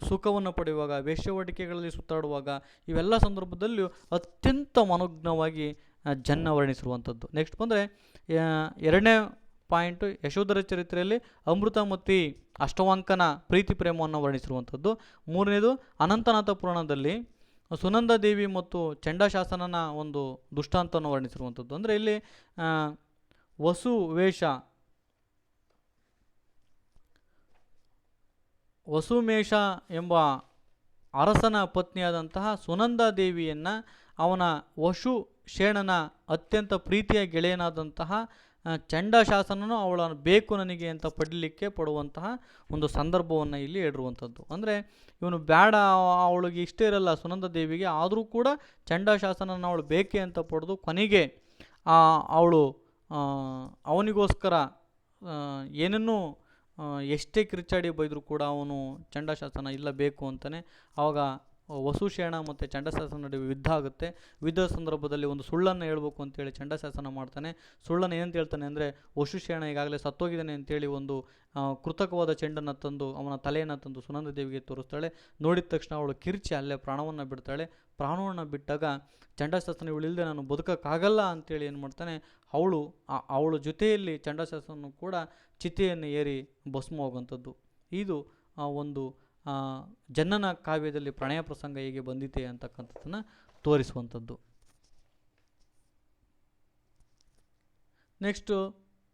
ಸುಖವನ್ನು ಪಡೆಯುವಾಗ, ವೇಶ್ಯವಟಿಕೆಗಳಲ್ಲಿ ಸುತ್ತಾಡುವಾಗ, ಇವೆಲ್ಲ ಸಂದರ್ಭದಲ್ಲಿಯೂ ಅತ್ಯಂತ ಮನೋಜ್ಞವಾಗಿ ಜನ್ನ ವರ್ಣಿಸಿರುವಂಥದ್ದು ನೆಕ್ಸ್ಟ್ ಬಂದರೆ ಎರಡನೇ ಪಾಯಿಂಟು ಯಶೋಧರ ಚರಿತ್ರೆಯಲ್ಲಿ ಅಮೃತಮತಿ ಅಷ್ಟವಾಂಕನ ಪ್ರೀತಿ ಪ್ರೇಮವನ್ನು ವರ್ಣಿಸಿರುವಂಥದ್ದು ಮೂರನೇದು ಅನಂತನಾಥ ಪುರಾಣದಲ್ಲಿ ಸುನಂದ ದೇವಿ ಮತ್ತು ಚಂಡಶಾಸನನ ಒಂದು ದುಷ್ಟಾಂತವನ್ನು ವರ್ಣಿಸಿರುವಂಥದ್ದು. ಅಂದರೆ ಇಲ್ಲಿ ವಸು ವೇಷ ವಸುಮೇಷ ಎಂಬ ಅರಸನ ಪತ್ನಿಯಾದಂತಹ ಸುನಂದ ದೇವಿಯನ್ನು ಅವನ ವಶು ಶೇಣನ ಅತ್ಯಂತ ಪ್ರೀತಿಯ ಗೆಳೆಯನಾದಂತಹ ಚಂಡಶಾಸನನು ಅವಳ ಬೇಕು ನನಗೆ ಅಂತ ಪಡಲಿಕ್ಕೆ ಪಡುವಂತಹ ಒಂದು ಸಂದರ್ಭವನ್ನು ಇಲ್ಲಿ ಹೇಳಿರುವಂಥದ್ದು. ಅಂದರೆ ಇವನು ಬೇಡ, ಅವಳಿಗೆ ಇಷ್ಟ ಇರಲ್ಲ ಸುನಂದ ದೇವಿಗೆ, ಆದರೂ ಕೂಡ ಚಂಡಶಾಸನನ ಅವಳು ಬೇಕೆ ಅಂತ ಪಡೆದು ಕೊನೆಗೆ ಅವಳು ಅವನಿಗೋಸ್ಕರ ಏನನ್ನೂ ಎಷ್ಟೇ ಕಿರ್ಚಾಡಿ ಬೈದರೂ ಕೂಡ ಅವನು ಚಂಡಶಾಸನ ಇಲ್ಲ ಬೇಕು ಅಂತಲೇ ಆವಾಗ ವಸುಶೇಣ ಮತ್ತು ಚಂಡಶಾಸನ ನಡುವೆ ಯುದ್ಧ ಆಗುತ್ತೆ. ಯುದ್ಧದ ಸಂದರ್ಭದಲ್ಲಿ ಒಂದು ಸುಳ್ಳನ್ನು ಹೇಳ್ಬೇಕು ಅಂತೇಳಿ ಚಂಡಶಾಸನ ಮಾಡ್ತಾನೆ. ಸುಳ್ಳನ್ನು ಏನಂತ ಹೇಳ್ತಾನೆ ಅಂದರೆ ವಸುಶೇಣ ಈಗಾಗಲೇ ಸತ್ತೋಗಿದ್ದಾನೆ ಅಂತೇಳಿ ಒಂದು ಕೃತಕವಾದ ಚೆಂಡನ್ನು ತಂದು ಅವನ ತಲೆಯನ್ನು ತಂದು ಸುನಂದ ದೇವಿಗೆ ತೋರಿಸ್ತಾಳೆ. ನೋಡಿದ ತಕ್ಷಣ ಅವಳು ಕಿರ್ಚಿ ಅಲ್ಲೇ ಪ್ರಾಣವನ್ನು ಬಿಡ್ತಾಳೆ. ಪ್ರಾಣವನ್ನು ಬಿಟ್ಟಾಗ ಚಂಡಶಾಸನ ಇವಳಿಲ್ಲದೆ ನಾನು ಬದುಕೋಕ್ಕಾಗಲ್ಲ ಅಂತೇಳಿ ಏನು ಮಾಡ್ತಾನೆ, ಅವಳು ಅವಳ ಜೊತೆಯಲ್ಲಿ ಚಂಡಶಾಸನ ಕೂಡ ಚಿತೆಯನ್ನು ಏರಿ ಭಸ್ಮ ಹೋಗುವಂಥದ್ದು ಇದು ಒಂದು ಆ, ಜನನ ಕಾವ್ಯದಲ್ಲಿ ಪ್ರಣಯ ಪ್ರಸಂಗ ಹೇಗೆ ಬಂದಿದೆ ಅಂತಕ್ಕಂಥದ್ದನ್ನು ತೋರಿಸುವಂಥದ್ದು. ನೆಕ್ಸ್ಟು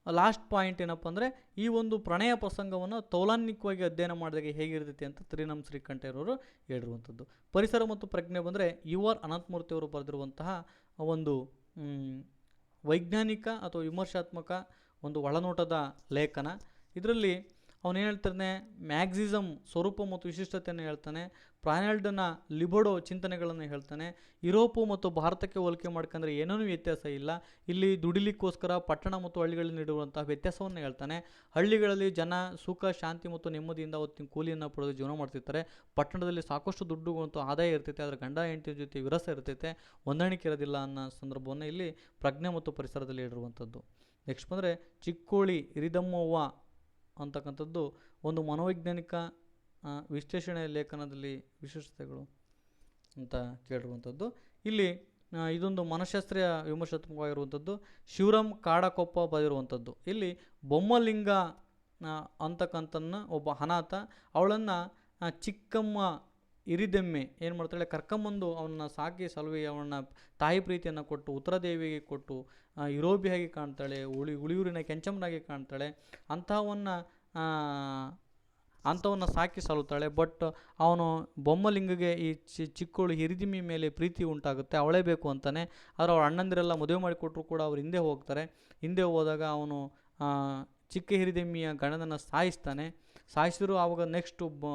ಲಾಸ್ಟ್ ಪಾಯಿಂಟ್ ಏನಪ್ಪ ಅಂದರೆ ಈ ಒಂದು ಪ್ರಣಯ ಪ್ರಸಂಗವನ್ನು ತೌಲಾನ್ವಿಕವಾಗಿ ಅಧ್ಯಯನ ಮಾಡಿದಾಗ ಹೇಗಿರ್ತೈತಿ ಅಂತ ತ್ರಿನಂ ಶ್ರೀಕಂಠಯ್ಯರವರು ಹೇಳಿರುವಂಥದ್ದು. ಪರಿಸರ ಮತ್ತು ಪ್ರಜ್ಞೆ ಬಂದರೆ ಯು ಆರ್ ಅನಂತಮೂರ್ತಿಯವರು ಬರೆದಿರುವಂತಹ ಒಂದು ವೈಜ್ಞಾನಿಕ ಅಥವಾ ವಿಮರ್ಶಾತ್ಮಕ ಒಂದು ಒಳನೋಟದ ಲೇಖನ. ಇದರಲ್ಲಿ ಅವನು ಹೇಳ್ತಾನೆ? ಮ್ಯಾಗ್ಸಿಸಮ್ ಸ್ವರೂಪ ಮತ್ತು ವಿಶಿಷ್ಟತೆಯನ್ನು ಹೇಳ್ತಾನೆ. ಪ್ರಾನಲ್ಡ್ನ ಲಿಬಡೋ ಚಿಂತನೆಗಳನ್ನು ಹೇಳ್ತಾನೆ. ಯುರೋಪು ಮತ್ತು ಭಾರತಕ್ಕೆ ಹೋಲಿಕೆ ಮಾಡ್ಕೊಂಡ್ರೆ ಏನೂ ವ್ಯತ್ಯಾಸ ಇಲ್ಲ. ಇಲ್ಲಿ ದುಡಿಲಿಕ್ಕೋಸ್ಕರ ಪಟ್ಟಣ ಮತ್ತು ಹಳ್ಳಿಗಳಲ್ಲಿ ನೀಡುವಂತಹ ವ್ಯತ್ಯಾಸವನ್ನು ಹೇಳ್ತಾನೆ. ಹಳ್ಳಿಗಳಲ್ಲಿ ಜನ ಸುಖ, ಶಾಂತಿ ಮತ್ತು ನೆಮ್ಮದಿಯಿಂದ ಅವತ್ತಿನ ಕೂಲಿಯನ್ನು ಪಡೆದು ಜೀವನ ಮಾಡ್ತಿರ್ತಾರೆ. ಪಟ್ಟಣದಲ್ಲಿ ಸಾಕಷ್ಟು ದುಡ್ಡು ಮತ್ತು ಆದಾಯ ಇರ್ತೈತೆ. ಅದರ ಗಂಡ ಹೆಂಡತಿ ಜೊತೆ ವಿರಸ ಇರ್ತೈತೆ. ಹೊಂದಾಣಿಕೆ ಇರೋದಿಲ್ಲ ಅನ್ನೋ ಸಂದರ್ಭವನ್ನು ಇಲ್ಲಿ ಪ್ರಜ್ಞೆ ಮತ್ತು ಪರಿಸರದಲ್ಲಿ ಹೇಳಿರುವಂಥದ್ದು ನೆಕ್ಸ್ಟ್ ಬಂದರೆ ಚಿಕ್ಕೋಳಿ ಹಿರಿದಮ್ಮವ್ವ ಅಂತಕ್ಕಂಥದ್ದು ಒಂದು ಮನೋವೈಜ್ಞಾನಿಕ ವಿಶ್ಲೇಷಣೆ ಲೇಖನದಲ್ಲಿ ವಿಶೇಷತೆಗಳು ಅಂತ ಕೇಳಿರುವಂಥದ್ದು. ಇಲ್ಲಿ ಇದೊಂದು ಮನಃಶಾಸ್ತ್ರೀಯ ವಿಮರ್ಶಾತ್ಮಕವಾಗಿರುವಂಥದ್ದು, ಶಿವರಾಮ್ ಕಾಡಕೊಪ್ಪ ಬರೆದಿರುವಂಥದ್ದು. ಇಲ್ಲಿ ಬೊಮ್ಮಲಿಂಗ ಅಂತಕ್ಕಂಥ ಒಬ್ಬ ಅನಾಥ, ಅವಳನ್ನು ಚಿಕ್ಕಮ್ಮ ಹಿರಿದೆಮ್ಮೆ ಏನು ಮಾಡ್ತಾಳೆ? ಕರ್ಕೊಂಬಂದು ಅವನ್ನ ಸಾಕಿ ಸಲುವೆ ಅವನ ತಾಯಿ ಪ್ರೀತಿಯನ್ನು ಕೊಟ್ಟು ಉತ್ತರದೇವಿಗೆ ಕೊಟ್ಟು ಇರೋಬಿಯಾಗಿ ಕಾಣ್ತಾಳೆ, ಉಳಿ, ಉಳಿಯೂರಿನ ಕೆಂಚಮ್ಮನಾಗಿ ಕಾಣ್ತಾಳೆ. ಅಂಥವನ್ನು ಅಂಥವನ್ನು ಸಾಕಿ ಸಲುತ್ತಾಳೆ. ಬಟ್ ಅವನು ಬೊಮ್ಮಲಿಂಗಗೆ ಈ ಚಿ, ಚಿಕ್ಕೋಳು ಹಿರಿದಿಮ್ಮಿ ಮೇಲೆ ಪ್ರೀತಿ ಉಂಟಾಗುತ್ತೆ. ಅವಳೇ ಬೇಕು ಅಂತಾನೆ. ಆದರೆ ಅವ್ರ ಅಣ್ಣಂದಿರೆಲ್ಲ ಮದುವೆ ಮಾಡಿಕೊಟ್ರು ಕೂಡ ಅವ್ರು ಹಿಂದೆ ಹೋಗ್ತಾರೆ. ಹಿಂದೆ ಹೋದಾಗ ಅವನು ಚಿಕ್ಕ ಹಿರಿದೆಮ್ಮಿಯ ಗಣನನ್ನು ಸಾಯಿಸ್ತಾನೆ. ಸಾಯಿಸಿದ್ರು ಆವಾಗ ನೆಕ್ಸ್ಟು ಬ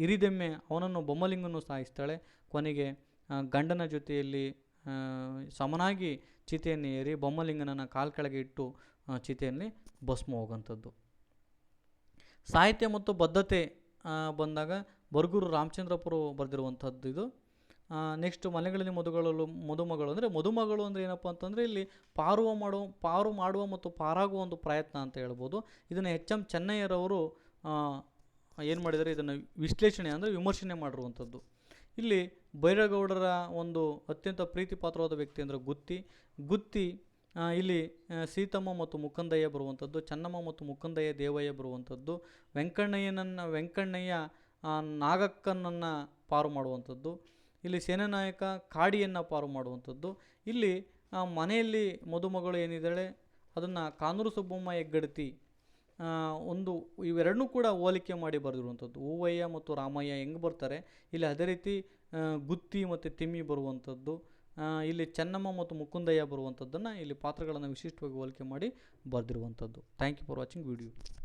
ಹಿರಿದೆಮ್ಮೆ ಅವನನ್ನು ಬೊಮ್ಮಲಿಂಗನ್ನು ಸಾಯಿಸ್ತಾಳೆ ಕೊನೆಗೆ ಗಂಡನ ಜೊತೆಯಲ್ಲಿ ಸಮನಾಗಿ ಚಿತೆಯನ್ನು ಏರಿ ಬೊಮ್ಮಲಿಂಗನನ್ನು ಕಾಲ್ ಕೆಳಗೆ ಇಟ್ಟು ಚಿತೆಯಲ್ಲಿ ಭಸ್ಮ ಹೋಗುವಂಥದ್ದು. ಸಾಹಿತ್ಯ ಮತ್ತು ಬದ್ಧತೆ ಬಂದಾಗ ಬರ್ಗೂರು ರಾಮಚಂದ್ರಪುರ ಬರೆದಿರುವಂಥದ್ದು ಇದು. ನೆಕ್ಸ್ಟ್ ಮನೆಗಳಲ್ಲಿ ಮದುಗಳು ಮದುಮಗಳು ಅಂದರೆ ಮದುಮಗಳು ಅಂದರೆ ಏನಪ್ಪ ಅಂತಂದರೆ ಇಲ್ಲಿ ಪಾರುವ ಮಾಡುವ ಪಾರು ಮಾಡುವ ಮತ್ತು ಪಾರಾಗುವ ಒಂದು ಪ್ರಯತ್ನ ಅಂತ ಹೇಳ್ಬೋದು. ಇದನ್ನು ಎಚ್ ಎಂ ಚೆನ್ನಯ್ಯರವರು ಏನು ಮಾಡಿದರೆ? ಇದನ್ನು ವಿಶ್ಲೇಷಣೆ ಅಂದರೆ ವಿಮರ್ಶನೆ ಮಾಡಿರುವಂಥದ್ದು. ಇಲ್ಲಿ ಬೈರಗೌಡರ ಒಂದು ಅತ್ಯಂತ ಪ್ರೀತಿಪಾತ್ರವಾದ ವ್ಯಕ್ತಿ ಅಂದರೆ ಗುತ್ತಿ. ಗುತ್ತಿ ಇಲ್ಲಿ ಸೀತಮ್ಮ ಮತ್ತು ಮುಕಂದಯ್ಯ ಬರುವಂಥದ್ದು, ಚನ್ನಮ್ಮ ಮತ್ತು ಮುಕಂದಯ್ಯ ದೇವಯ್ಯ ಬರುವಂಥದ್ದು, ವೆಂಕಣ್ಣಯ್ಯನನ್ನು, ವೆಂಕಣ್ಣಯ್ಯ ನಾಗಕ್ಕನನ್ನು ಪಾರು ಮಾಡುವಂಥದ್ದು, ಇಲ್ಲಿ ಸೇನಾನಾಯಕ ಕಾಡಿಯನ್ನು ಪಾರು ಮಾಡುವಂಥದ್ದು, ಇಲ್ಲಿ ಮನೆಯಲ್ಲಿ ಮದುಮಗಳು ಏನಿದ್ದಾಳೆ, ಅದನ್ನು ಕಾನೂರು ಸುಬ್ಬಮ್ಮ ಹೆಗ್ಗಡತಿ ಒಂದು ಇವೆರಡನ್ನೂ ಕೂಡ ಹೋಲಿಕೆ ಮಾಡಿ ಬರೆದಿರುವಂಥದ್ದು. ಹೂವಯ್ಯ ಮತ್ತು ರಾಮಯ್ಯ ಹೆಂಗೆ ಬರ್ತಾರೆ? ಇಲ್ಲಿ ಅದೇ ರೀತಿ ಗುತ್ತಿ ಮತ್ತು ತಿಮ್ಮಿ ಬರುವಂಥದ್ದು ಇಲ್ಲಿ ಚೆನ್ನಮ್ಮ ಮತ್ತು ಮುಕುಂದಯ್ಯ ಬರುವಂಥದ್ದನ್ನು ಇಲ್ಲಿ ಪಾತ್ರಗಳನ್ನು ವಿಶಿಷ್ಟವಾಗಿ ಹೋಲಿಕೆ ಮಾಡಿ ಬರೆದಿರುವಂಥದ್ದು. Thank you for watching video